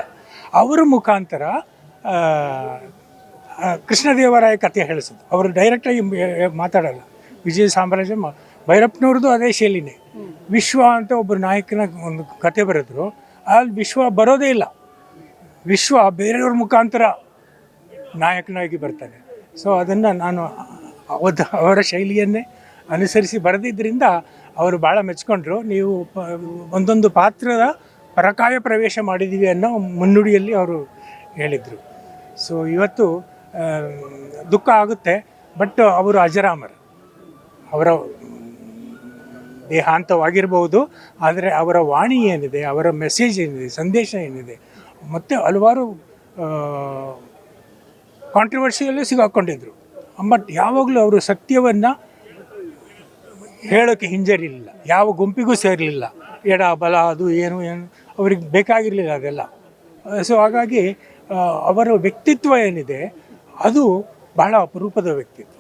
ಅವರ ಮುಖಾಂತರ ಕೃಷ್ಣದೇವರಾಯ ಕಥೆ ಹೇಳಿಸೋದು ಅವರು ಡೈರೆಕ್ಟಾಗಿ ಮಾತಾಡಲ್ಲ. ವಿಜಯ ಸಾಮ್ರಾಜ್ಯ ಭೈರಪ್ಪನವ್ರದ್ದು ಅದೇ ಶೈಲಿನೇ. ವಿಶ್ವ ಅಂತ ಒಬ್ಬರು ನಾಯಕನ ಒಂದು ಕತೆ ಬರೆದ್ರು. ಅಲ್ಲಿ ವಿಶ್ವ ಬರೋದೇ ಇಲ್ಲ. ವಿಶ್ವ ಬೇರೆಯವ್ರ ಮುಖಾಂತರ ನಾಯಕನಾಗಿ ಬರ್ತಾನೆ ಸೊ ಅದನ್ನು ನಾನು ಅವರ ಶೈಲಿಯನ್ನೇ ಅನುಸರಿಸಿ ಬರೆದಿದ್ದರಿಂದ ಅವರು ಭಾಳ ಮೆಚ್ಕೊಂಡ್ರು. ನೀವು ಒಂದೊಂದು ಪಾತ್ರದ ಪರಕಾಯ ಪ್ರವೇಶ ಮಾಡಿದ್ದೀವಿ ಅನ್ನೋ ಮುನ್ನುಡಿಯಲ್ಲಿ ಅವರು ಹೇಳಿದರು. ಸೊ ಇವತ್ತು ದುಃಖ ಆಗುತ್ತೆ ಬಟ್ ಅವರು ಅಜರಾಮರ್. ಅವರ ದೇಹಾಂತವಾಗಿರ್ಬೋದು ಆದರೆ ಅವರ ವಾಣಿ ಏನಿದೆ, ಅವರ ಮೆಸೇಜ್ ಏನಿದೆ, ಸಂದೇಶ ಏನಿದೆ, ಮತ್ತು ಹಲವಾರು ಕಾಂಟ್ರವರ್ಸಿಯಲ್ಲೂ ಸಿಗಾಕೊಂಡಿದ್ರು. ಬಟ್ ಯಾವಾಗಲೂ ಅವರು ಸತ್ಯವನ್ನು ಹೇಳೋಕ್ಕೆ ಹಿಂಜರಿಲಿಲ್ಲ. ಯಾವ ಗುಂಪಿಗೂ ಸೇರಲಿಲ್ಲ. ಎಡ, ಬಲ, ಅದು, ಏನು ಏನು, ಅವ್ರಿಗೆ ಬೇಕಾಗಿರಲಿಲ್ಲ ಅದೆಲ್ಲ. ಸೊ ಹಾಗಾಗಿ ಅವರ ವ್ಯಕ್ತಿತ್ವ ಏನಿದೆ, ಅದು ಬಹಳ ಅಪರೂಪದ ವ್ಯಕ್ತಿತ್ವ.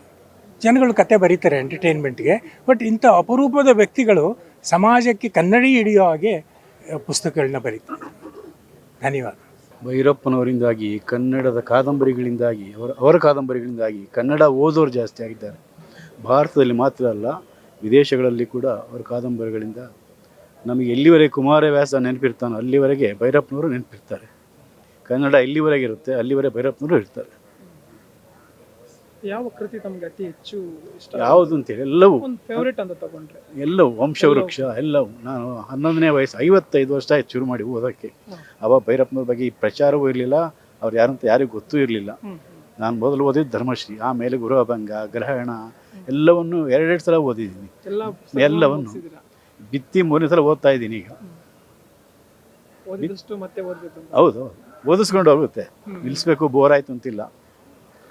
ಜನಗಳು ಕತೆ ಬರೀತಾರೆ ಎಂಟರ್ಟೈನ್ಮೆಂಟ್ಗೆ ಬಟ್ ಇಂಥ ಅಪರೂಪದ ವ್ಯಕ್ತಿಗಳು ಸಮಾಜಕ್ಕೆ ಕನ್ನಡಿ ಹಿಡಿಯೋ ಹಾಗೆ ಪುಸ್ತಕಗಳನ್ನ ಬರೀತಾರೆ. ಧನ್ಯವಾದ. ಭೈರಪ್ಪನವರಿಂದಾಗಿ, ಕನ್ನಡದ ಕಾದಂಬರಿಗಳಿಂದಾಗಿ, ಅವರ ಅವರ ಕಾದಂಬರಿಗಳಿಂದಾಗಿ ಕನ್ನಡ ಓದೋರು ಜಾಸ್ತಿ ಆಗಿದ್ದಾರೆ. ಭಾರತದಲ್ಲಿ ಮಾತ್ರ ಅಲ್ಲ, ವಿದೇಶಗಳಲ್ಲಿ ಕೂಡ ಅವರ ಕಾದಂಬರಿಗಳಿಂದ ನಮಗೆ ಎಲ್ಲಿವರೆಗೆ ಕುಮಾರವ್ಯಾಸ ನೆನಪಿರ್ತಾನೋ ಅಲ್ಲಿವರೆಗೆ ಭೈರಪ್ಪನವರು ನೆನಪಿರ್ತಾರೆ. ಕನ್ನಡ ಎಲ್ಲಿವರೆಗೆ ಇರುತ್ತೆ ಅಲ್ಲಿವರೆಗೆ ಭೈರಪ್ಪನವರು ಇರ್ತಾರೆ. ಯಾವ ಕೃತಿ ತಮ್ಗೆ ಅತಿ ಹೆಚ್ಚು ಇಷ್ಟ ಯಾವುದು ಅಂತೇಳಿ ಎಲ್ಲವೂ. ಒಂದು ಫೇವ್ರೇಟ್ ಅಂತ ತಗೊಂಡ್ರೆ. ಎಲ್ಲವೂ ವಂಶವೃಕ್ಷ ಎಲ್ಲವೂ. ನಾನು ಹನ್ನೊಂದನೇ ವಯಸ್ಸು ಐವತ್ತೈದು ವರ್ಷ ಆಯ್ತು ಶುರು ಮಾಡಿ ಓದೋಕ್ಕೆ. ಅವ ಭೈರಪ್ಪನವ್ರ ಬಗ್ಗೆ ಈ ಪ್ರಚಾರವೂ ಇರಲಿಲ್ಲ ಅವ್ರು ಯಾರಂತ ಯಾರಿಗೂ ಗೊತ್ತೂ ಇರಲಿಲ್ಲ. ನಾನು ಮೊದಲು ಓದಿದ್ದು ಧರ್ಮಶ್ರೀ ಆಮೇಲೆ ಗೃಹಭಂಗ ಗ್ರಹಣ ಎಲ್ಲವನ್ನು ಎರಡೆರಡು ಸಲ ಓದಿದ್ದೀನಿ. ಎಲ್ಲ ಎಲ್ಲವನ್ನು. ಬಿತ್ತಿ ಮೂರನೇ ಸಲ ಓದ್ತಾ ಇದ್ದೀನಿ ಈಗ. ಹೌದು ಓದಿಸ್ಕೊಂಡು ಹೋಗುತ್ತೆ. ನಿಲ್ಲಿಸ್ಬೇಕು ಬೋರ್ ಆಯ್ತು ಅಂತಿಲ್ಲ.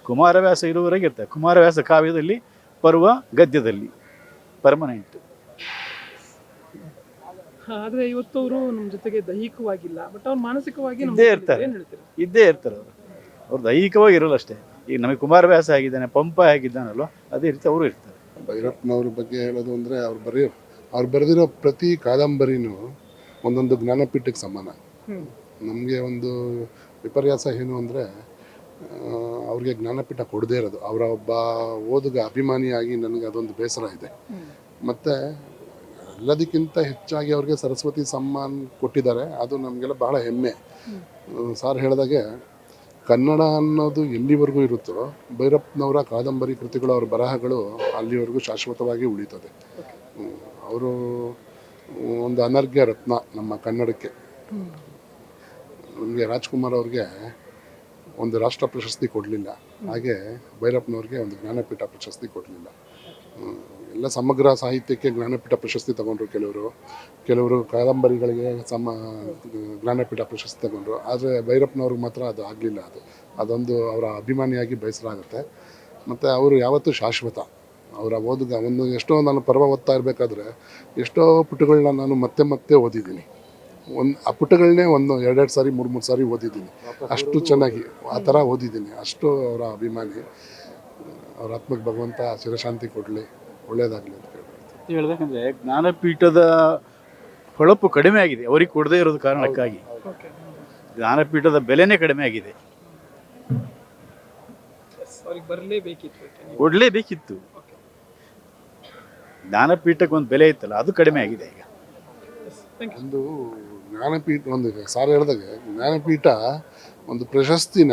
ಕುಮಾರವ್ಯಾಸ ಇರುವವರೆಗೆ ಇರ್ತಾರೆ. ಕುಮಾರವ್ಯಾಸ ಕಾವ್ಯದಲ್ಲಿ ಬರುವ ಗದ್ಯದಲ್ಲಿ ಪರ್ಮನೆಂಟ್ ಹಾ, ಆದ್ರೆ ಇವತ್ತು ಅವರು ನಮ್ಮ ಜೊತೆಗೆ ದೈಹಿಕವಾಗಿಲ್ಲ ಬಟ್ ಅವ್ರು ಮಾನಸಿಕವಾಗಿ ನಮ್ಮ ಇದ್ದೇ ಇರ್ತಾರೆ. ಏನ್ ಹೇಳ್ತೀರಾ? ಇದ್ದೇ ಇರ್ತಾರೆ ಅವರು. ಅವ್ರು ದೈಹಿಕವಾಗಿ ಇರಲ್ಲ ಅಷ್ಟೇ. ಈಗ ನಮಗೆ ಕುಮಾರವ್ಯಾಸ ಆಗಿದ್ದಾನೆ ಪಂಪ ಆಗಿದ್ದಾನಲ್ವ ಅದೇ ರೀತಿ ಅವರು ಇರ್ತಾರೆ. ಭೈರಪ್ಪನವ್ರ ಬಗ್ಗೆ ಹೇಳೋದು ಅಂದರೆ ಅವ್ರು ಬರೆಯೋ ಅವ್ರು ಬರೆದಿರೋ ಪ್ರತಿ ಕಾದಂಬರಿನೂ ಒಂದೊಂದು ಜ್ಞಾನಪೀಠಕ್ಕೆ ಸಮಾನ. ನಮಗೆ ಒಂದು ವಿಪರ್ಯಾಸ ಏನು ಅಂದರೆ ಅವ್ರಿಗೆ ಜ್ಞಾನಪೀಠ ಕೊಡದೇ ಇರೋದು. ಅವರ ಒಬ್ಬ ಓದುಗ ಅಭಿಮಾನಿಯಾಗಿ ನನಗೆ ಅದೊಂದು ಬೇಸರ ಇದೆ. ಮತ್ತು ಎಲ್ಲದಕ್ಕಿಂತ ಹೆಚ್ಚಾಗಿ ಅವ್ರಿಗೆ ಸರಸ್ವತಿ ಸಮ್ಮಾನ್ ಕೊಟ್ಟಿದ್ದಾರೆ. ಅದು ನಮಗೆಲ್ಲ ಬಹಳ ಹೆಮ್ಮೆ. ಸಾರ್ ಹೇಳಿದಾಗೆ ಕನ್ನಡ ಅನ್ನೋದು ಎಲ್ಲಿವರೆಗೂ ಇರುತ್ತೋ ಭೈರಪ್ಪನವರ ಕಾದಂಬರಿ ಕೃತಿಗಳು ಅವ್ರ ಬರಹಗಳು ಅಲ್ಲಿವರೆಗೂ ಶಾಶ್ವತವಾಗಿ ಉಳಿತದೆ. ಅವರು ಒಂದು ಅನರ್ಘ್ಯ ರತ್ನ ನಮ್ಮ ಕನ್ನಡಕ್ಕೆ. ನಮಗೆ ರಾಜ್ಕುಮಾರ್ ಅವ್ರಿಗೆ ಒಂದು ರಾಷ್ಟ್ರ ಪ್ರಶಸ್ತಿ ಕೊಡಲಿಲ್ಲ. ಹಾಗೆ ಭೈರಪ್ಪನವ್ರಿಗೆ ಒಂದು ಜ್ಞಾನಪೀಠ ಪ್ರಶಸ್ತಿ ಕೊಡಲಿಲ್ಲ. ಎಲ್ಲ ಸಮಗ್ರ ಸಾಹಿತ್ಯಕ್ಕೆ ಜ್ಞಾನಪೀಠ ಪ್ರಶಸ್ತಿ ತಗೊಂಡ್ರು ಕೆಲವರು. ಕೆಲವರು ಕಾದಂಬರಿಗಳಿಗೆ ಸಮ, ಜ್ಞಾನಪೀಠ ಪ್ರಶಸ್ತಿ ತಗೊಂಡ್ರು. ಆದರೆ ಭೈರಪ್ಪನವ್ರಿಗೆ ಮಾತ್ರ ಅದು ಆಗಲಿಲ್ಲ ಅದು. ಅದೊಂದು ಅವರ ಅಭಿಮಾನಿಯಾಗಿ ಬಯಸಲಾಗುತ್ತೆ. ಮತ್ತು ಅವರು ಯಾವತ್ತೂ ಶಾಶ್ವತ. ಅವರ ಓದುಗ, ಒಂದು ಎಷ್ಟೋ ನಾನು ಪರ್ವ ಓದ್ತಾ ಇರಬೇಕಾದ್ರೆ, ಎಷ್ಟೋ ಪುಟಗಳನ್ನ ನಾನು ಮತ್ತೆ ಮತ್ತೆ ಓದಿದ್ದೀನಿ. ಒಂದು ಆ ಪುಟಗಳನ್ನೇ ಒಂದು ಎರಡೆರಡು ಸಾರಿ ಮೂರು ಮೂರು ಸಾರಿ ಓದಿದ್ದೀನಿ. ಅಷ್ಟು ಚೆನ್ನಾಗಿ ಆ ಥರ ಓದಿದ್ದೀನಿ. ಅಷ್ಟು ಅವರ ಅಭಿಮಾನಿ ಅವ್ರ ಆತ್ಮಕ್ಕೆ ಭಗವಂತ ಚಿರಶಾಂತಿ ಕೊಡಲಿ ಒಳ್ಳೇದಾಗಲಿ ಅಂತ ಹೇಳ್ಬೇಕಂದ್ರೆ ಜ್ಞಾನಪೀಠದ ಹೊಳಪು ಕಡಿಮೆ ಆಗಿದೆ. ಅವರಿಗೆ ಕೊಡದೇ ಇರೋದು ಕಾರಣಕ್ಕಾಗಿ. ಜ್ಞಾನಪೀಠದ ಬೆಲೆನೇ ಕಡಿಮೆ ಆಗಿದೆ. ಅವ್ರಿಗೆ ಬರಲೇಬೇಕಿತ್ತು ಕೊಡಲೇಬೇಕಿತ್ತು. ಜ್ಞಾನಪೀಠಕ್ಕೆ ಒಂದು ಬೆಲೆ ಇತ್ತಲ್ಲ ಅದು ಕಡಿಮೆ ಆಗಿದೆ ಈಗ. ಒಂದು ಜ್ಞಾನಪೀಠ ಒಂದು ಸಾರ್ ಹೇಳಿದಾಗ ಜ್ಞಾನಪೀಠ ಒಂದು ಪ್ರಶಸ್ತಿನ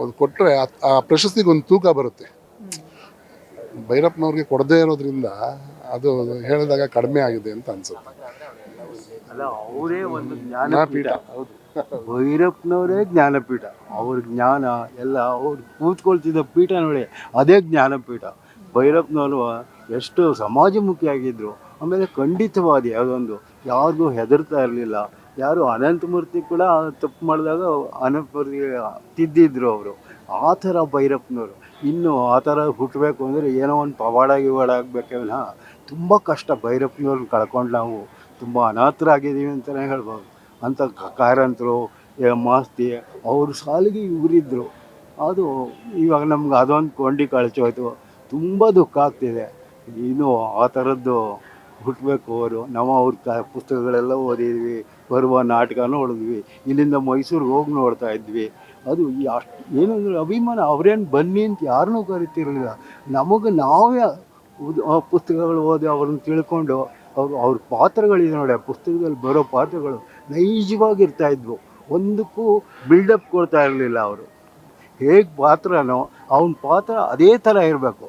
ಒಂದು ಕೊಟ್ಟರೆ ಆ ಪ್ರಶಸ್ತಿಗೆ ಒಂದು ತೂಕ ಬರುತ್ತೆ. ಭೈರಪ್ಪನವ್ರಿಗೆ ಕೊಡದೇ ಇರೋದ್ರಿಂದ ಅದು ಹೇಳಿದಾಗ ಕಡಿಮೆ ಆಗಿದೆ ಅಂತ ಅನ್ಸುತ್ತೆ. ಅಲ್ಲ ಅವರೇ ಒಂದು ಜ್ಞಾನಪೀಠ. ಭೈರಪ್ಪನವರೇ ಜ್ಞಾನಪೀಠ. ಅವ್ರ ಜ್ಞಾನ ಎಲ್ಲ ಅವ್ರು ಕೂತ್ಕೊಳ್ತಿದ್ದ ಪೀಠ ನೋಡಿ ಅದೇ ಜ್ಞಾನಪೀಠ. ಭೈರಪ್ಪನವರು ಎಷ್ಟು ಸಮಾಜಮುಖಿಯಾಗಿದ್ದರು ಆಮೇಲೆ ಖಂಡಿತವಾದಿ ಯಾವುದೊಂದು ಯಾರಿಗೂ ಹೆದರ್ತಾ ಇರಲಿಲ್ಲ. ಯಾರು ಅನಂತಮೂರ್ತಿ ಕೂಡ ತಪ್ಪು ಮಾಡಿದಾಗ ಅನಂತಮೂರ್ತಿ ತಿದ್ದಿದ್ರು ಅವರು. ಆ ಥರ ಭೈರಪ್ಪನವರು. ಇನ್ನು ಆ ಥರ ಹುಟ್ಟಬೇಕು ಅಂದರೆ ಏನೋ ಒಂದು ಪವಾಡ ಗಿವಾಡ ಆಗಬೇಕಲ್ಲ. ತುಂಬ ಕಷ್ಟ ಭೈರಪ್ಪನವ್ರನ್ನ ಕಳ್ಕೊಂಡು ನಾವು ತುಂಬ ಅನಾಥರಾಗಿದ್ದೀವಿ ಅಂತಲೇ ಹೇಳ್ಬೋದು. ಕ- ಕಾರಂತರು, ಮಾಸ್ತಿ ಅವರು ಸಾಲಿಗೆ ಇವರಿದ್ದರು ಅದು ಇವಾಗ ನಮ್ಗೆ ಅದೊಂದು ಕೊಂಡಿ ಕಳಚೋಯ್ತು ತುಂಬ ದುಃಖ ಆಗ್ತಿದೆ. ಇನ್ನು ಆ ಥರದ್ದು ಹುಟ್ಟಬೇಕು ಅವರು. ನಾವು ಅವ್ರ ಕ, ಪುಸ್ತಕಗಳೆಲ್ಲ ಓದಿದ್ವಿ. ಬರುವ ನಾಟಕ ನೋಡಿದ್ವಿ ಇಲ್ಲಿಂದ ಮೈಸೂರಿಗೆ ಹೋಗಿ ನೋಡ್ತಾ ಇದ್ವಿ. ಅದು ಅಷ್ಟು ಏನಂದ್ರೆ ಅಭಿಮಾನ ಅವ್ರೇನು ಬನ್ನಿ ಅಂತ ಯಾರನ್ನೂ ಕರಿತಿರಲಿಲ್ಲ. ನಮಗೆ ನಾವೇ ಪುಸ್ತಕಗಳು ಓದಿ ಅವ್ರನ್ನ ತಿಳ್ಕೊಂಡು ಅವ್ರು ಅವ್ರ ಪಾತ್ರಗಳಿದೆ ನೋಡಿ ಆ ಪುಸ್ತಕದಲ್ಲಿ ಬರೋ ಪಾತ್ರಗಳು ನೈಜವಾಗಿರ್ತಾ ಇದ್ವು. ಒಂದಕ್ಕೂ ಬಿಲ್ಡಪ್ ಕೊಡ್ತಾ ಇರಲಿಲ್ಲ ಅವರು. ಹೇಗೆ ಪಾತ್ರನೋ ಅವನ ಪಾತ್ರ ಅದೇ ಥರ ಇರಬೇಕು.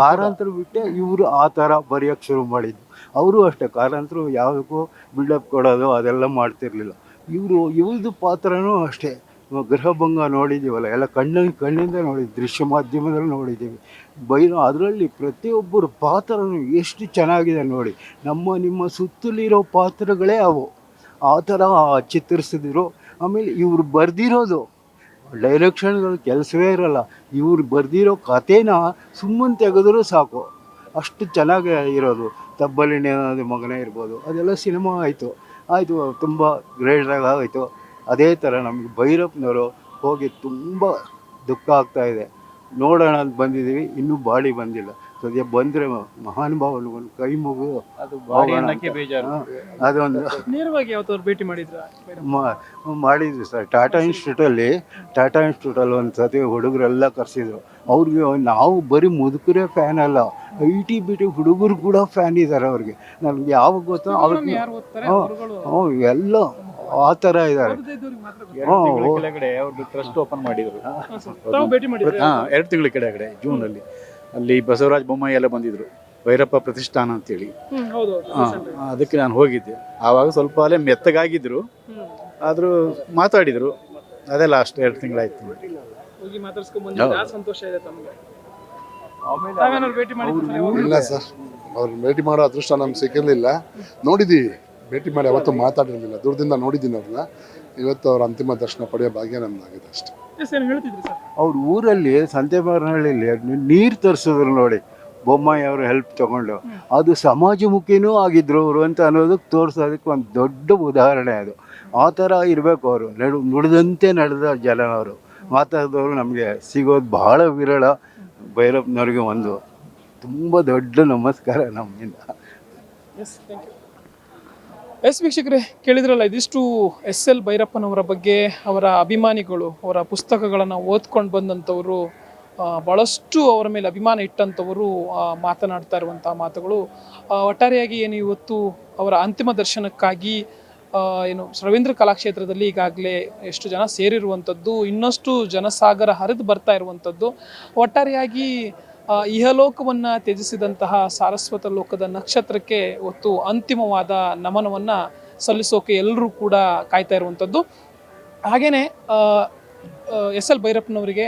ಕಾರಾಂತರ ಬಿಟ್ಟೆ ಇವರು ಆ ಥರ ಬರೆಯೋಕ್ಕೆ ಶುರು ಮಾಡಿದ್ದು. ಅವರು ಅಷ್ಟೇ, ಕಾರಂತರು ಯಾವುದಕ್ಕೂ ಬಿಲ್ಡಪ್ ಕೊಡೋದು ಅದೆಲ್ಲ ಮಾಡ್ತಿರಲಿಲ್ಲ. ಇವರು ಇವ್ರದ್ದು ಪಾತ್ರನೂ ಅಷ್ಟೇ. ಗೃಹಭಂಗ ನೋಡಿದ್ದೀವಲ್ಲ ಎಲ್ಲ ಕಣ್ಣ, ಕಣ್ಣಿಂದ ನೋಡಿದ್ವಿ ದೃಶ್ಯ ಮಾಧ್ಯಮದಲ್ಲಿ ನೋಡಿದ್ದೀವಿ ಬೈರೋ ಅದರಲ್ಲಿ ಪ್ರತಿಯೊಬ್ಬರ ಪಾತ್ರನೂ ಎಷ್ಟು ಚೆನ್ನಾಗಿದೆ ನೋಡಿ. ನಮ್ಮ, ನಿಮ್ಮ ಸುತ್ತಲಿರೋ ಪಾತ್ರಗಳೇ ಅವು. ಆ ಥರ ಚಿತ್ರಿಸಿದ್ರು. ಆಮೇಲೆ ಇವರು ಬರೆದಿರೋದು, ಡೈರೆಕ್ಷನ್ಗಳು ಕೆಲಸವೇ ಇರಲ್ಲ. ಇವ್ರು ಬರೆದಿರೋ ಕಥೆನ ಸುಮ್ಮನೆ ತೆಗೆದ್ರೂ ಸಾಕು. ಅಷ್ಟು ಚೆನ್ನಾಗಿ ಇರೋದು. ತಬ್ಬಲಿನ ಮಗನೇ ಇರ್ಬೋದು. ಅದೆಲ್ಲ ಸಿನಿಮಾ ಆಯಿತು. ಆಯಿತು, ತುಂಬ ಗ್ರೇಟಾಗಿ ಆಯಿತು ಅದೇ ಥರ ನಮಗೆ ಭೈರಪ್ಪನವರು ಹೋಗಿ ತುಂಬ ದುಃಖ ಆಗ್ತಾ ಇದೆ. ನೋಡೋಣ ಅಂತ ಬಂದಿದ್ದೀವಿ. ಇನ್ನೂ ಬಾಡಿ ಬಂದಿಲ್ಲ. ಸದ್ಯ ಬಂದರೆ ಮಹಾನುಭಾವನು ಒಂದು ಕೈ ಮಗು. ಅದು ಬಾಡಿ ಅನ್ನಕ್ಕೆ ಬೇಜಾರು. ಅದೊಂದು ನೇರವಾಗಿ ಯಾವತ್ತಾದ್ರು ಭೇಟಿ ಮಾಡಿದ್ರು? ಮಾಡಿದ್ವಿ ಸರ್. ಟಾಟಾ ಇನ್ಸ್ಟಿಟ್ಯೂಟಲ್ಲಿ ಟಾಟಾ ಇನ್ಸ್ಟಿಟ್ಯೂಟಲ್ಲಿ ಒಂದು ಸತಿ ಹುಡುಗರೆಲ್ಲ ಕರೆಸಿದ್ರು. ಅವ್ರಿಗೆ ನಾವು ಬರೀ ಮುದುಕರೇ ಫ್ಯಾನ್ ಅಲ್ಲ. ಐ ಟಿ ಬಿ ಟಿ ಹುಡುಗರು ಕೂಡ ಫ್ಯಾನ್ ಇದ್ದಾರೆ ಅವ್ರಿಗೆ. ನನಗೆ ಯಾವಾಗ ಗೊತ್ತೋ ಅವ್ರಿಗೆ ಯಾರು ಓದ್ತಾರೆ? ಹ್ಞೂ ಹ್ಞೂ ಎಲ್ಲ. ಆ ಥರ ಇದ್ದಾರೆ. ಹ್ಞೂ ಕೆಳಗಡೆ ಅವ್ರದ್ದು ಟ್ರಸ್ಟ್ ಓಪನ್ ಮಾಡಿದ್ರು. ತಾವು ಭೇಟಿ ಮಾಡಿದ್ರೆ ಹಾ ಎರಡು ತಿಂಗಳ ಕೆಳಗಡೆ ಜೂನ್ ಅಲ್ಲಿ ಅಲ್ಲಿ ಬಸವರಾಜ ಬೊಮ್ಮಾಯಿ ಎಲ್ಲ ಬಂದಿದ್ರು. ಭೈರಪ್ಪ ಪ್ರತಿಷ್ಠಾನ ಅಂತೇಳಿ. ಹ್ಮ್ ಹೌದು ಹೌದು. ಹಾ, ಅದಕ್ಕೆ ನಾನು ಹೋಗಿದ್ದೆ. ಆವಾಗ ಸ್ವಲ್ಪ ಅಲ್ಲೇ ಮೆತ್ತಗಾಗಿದ್ರು. ಆದರೂ ಮಾತಾಡಿದ್ರು. ಅದೇ ಲಾಸ್ಟ್ ಎರಡು ತಿಂಗಳಾಯ್ತು. ಹೋಗಿ ಮಾತಾಡ್ಸ್ಕೊಂಡ್ ಬಂದಿದ್ರೆ ಆ ಸಂತೋಷ ಇದೆ ತಮ್ಗೆ. ತಾವೇನಾದ್ರು ಭೇಟಿ ಮಾಡಿದ್ರೆ ಇಲ್ಲ ಸರ್. ಅವ್ರನ್ನ ಭೇಟಿ ಮಾಡೋ ಅದೃಷ್ಟ ನಮ್ಗೆ ಸಿಕ್ಕಿರಲಿಲ್ಲ. ನೋಡಿದ್ದೀವಿ ಭೇಟಿ ಮಾಡಿ ಯಾವತ್ತೂ ಮಾತಾಡಿರಲಿಲ್ಲ ದೂರದಿಂದ ನೋಡಿದ್ದೀನಿ ಅವ್ರನ್ನ. ಇವತ್ತು ಅವ್ರ ಅಂತಿಮ ದರ್ಶನ ಪಡೆಯೋ ಭಾಗ್ಯ ನಮ್ದಾಗಿದೆ ಅಷ್ಟೇ. ಎಸ್ ಏನು ಹೇಳ್ತಿದ್ರಿ ಸರ್ ಅವ್ರ ಊರಲ್ಲಿ ಸಂತೆಮಾರನಹಳ್ಳಿಲಿ ನೀರು ತರಿಸಿದ್ರು ನೋಡಿ ಬೊಮ್ಮಾಯಿ ಅವರು ಹೆಲ್ಪ್ ತಗೊಂಡು. ಅದು ಸಮಾಜಮುಖಿನೂ ಆಗಿದ್ರು ಅವರು ಅಂತ ಅನ್ನೋದಕ್ಕೆ ತೋರಿಸೋದಕ್ಕೆ ಒಂದು ದೊಡ್ಡ ಉದಾಹರಣೆ ಅದು. ಆ ಥರ ಇರಬೇಕು ಅವರು. ನಡು ನುಡಿದಂತೆ ನಡೆದ ಜನ ಅವರು. ಮಾತಾಡಿದವರು ನಮಗೆ ಸಿಗೋದು ಬಹಳ ವಿರಳ. ಭೈರಪ್ಪನವ್ರಿಗೆ ಒಂದು ತುಂಬ ದೊಡ್ಡ ನಮಸ್ಕಾರ ನಮ್ಮಿಂದ. ಎಸ್ ವೀಕ್ಷಕರೇ, ಕೇಳಿದ್ರಲ್ಲ, ಇದಿಷ್ಟು ಎಸ್ ಎಲ್ ಭೈರಪ್ಪನವರ ಬಗ್ಗೆ, ಅವರ ಅಭಿಮಾನಿಗಳು, ಅವರ ಪುಸ್ತಕಗಳನ್ನು ಓದ್ಕೊಂಡು ಬಂದಂಥವರು ಭಾಳಷ್ಟು ಅವರ ಮೇಲೆ ಅಭಿಮಾನ ಇಟ್ಟಂಥವರು ಮಾತನಾಡ್ತಾ ಇರುವಂಥ ಮಾತುಗಳು. ಒಟ್ಟಾರೆಯಾಗಿ ಏನು ಇವತ್ತು ಅವರ ಅಂತಿಮ ದರ್ಶನಕ್ಕಾಗಿ ಏನು ರವೀಂದ್ರ ಕಲಾಕ್ಷೇತ್ರದಲ್ಲಿ ಈಗಾಗಲೇ ಎಷ್ಟು ಜನ ಸೇರಿರುವಂಥದ್ದು, ಇನ್ನಷ್ಟು ಜನಸಾಗರ ಹರಿದು ಬರ್ತಾ ಇರುವಂಥದ್ದು. ಒಟ್ಟಾರೆಯಾಗಿ ಇಹಲೋಕವನ್ನು ತ್ಯಜಿಸಿದಂತಹ ಸಾರಸ್ವತ ಲೋಕದ ನಕ್ಷತ್ರಕ್ಕೆ ಒತ್ತು ಅಂತಿಮವಾದ ನಮನವನ್ನು ಸಲ್ಲಿಸೋಕೆ ಎಲ್ಲರೂ ಕೂಡ ಕಾಯ್ತಾ ಇರುವಂಥದ್ದು. ಹಾಗೆಯೇ ಎಸ್ ಎಲ್ ಭೈರಪ್ಪನವರಿಗೆ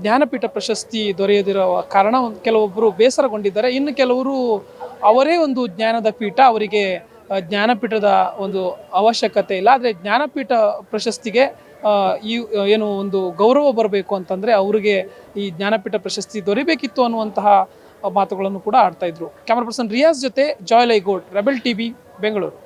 ಜ್ಞಾನಪೀಠ ಪ್ರಶಸ್ತಿ ದೊರೆಯದಿರುವ ಕಾರಣ ಕೆಲವೊಬ್ಬರು ಬೇಸರಗೊಂಡಿದ್ದಾರೆ. ಇನ್ನು ಕೆಲವರು ಅವರೇ ಒಂದು ಜ್ಞಾನದ ಪೀಠ, ಅವರಿಗೆ ಜ್ಞಾನಪೀಠದ ಒಂದು ಅವಶ್ಯಕತೆ ಇಲ್ಲ. ಆದರೆ ಜ್ಞಾನಪೀಠ ಪ್ರಶಸ್ತಿಗೆ ಈ ಏನು ಒಂದು ಗೌರವ ಬರಬೇಕು ಅಂತಂದರೆ ಅವರಿಗೆ ಈ ಜ್ಞಾನಪೀಠ ಪ್ರಶಸ್ತಿ ದೊರೆಯಬೇಕಿತ್ತು ಅನ್ನುವಂತಹ ಮಾತುಗಳನ್ನು ಕೂಡ ಆಡ್ತಾ ಇದ್ರು. ಕ್ಯಾಮರಾ ಪರ್ಸನ್ ರಿಯಾಜ್ ಜೊತೆ Joy Laigod, Rebel TV, Bengaluru.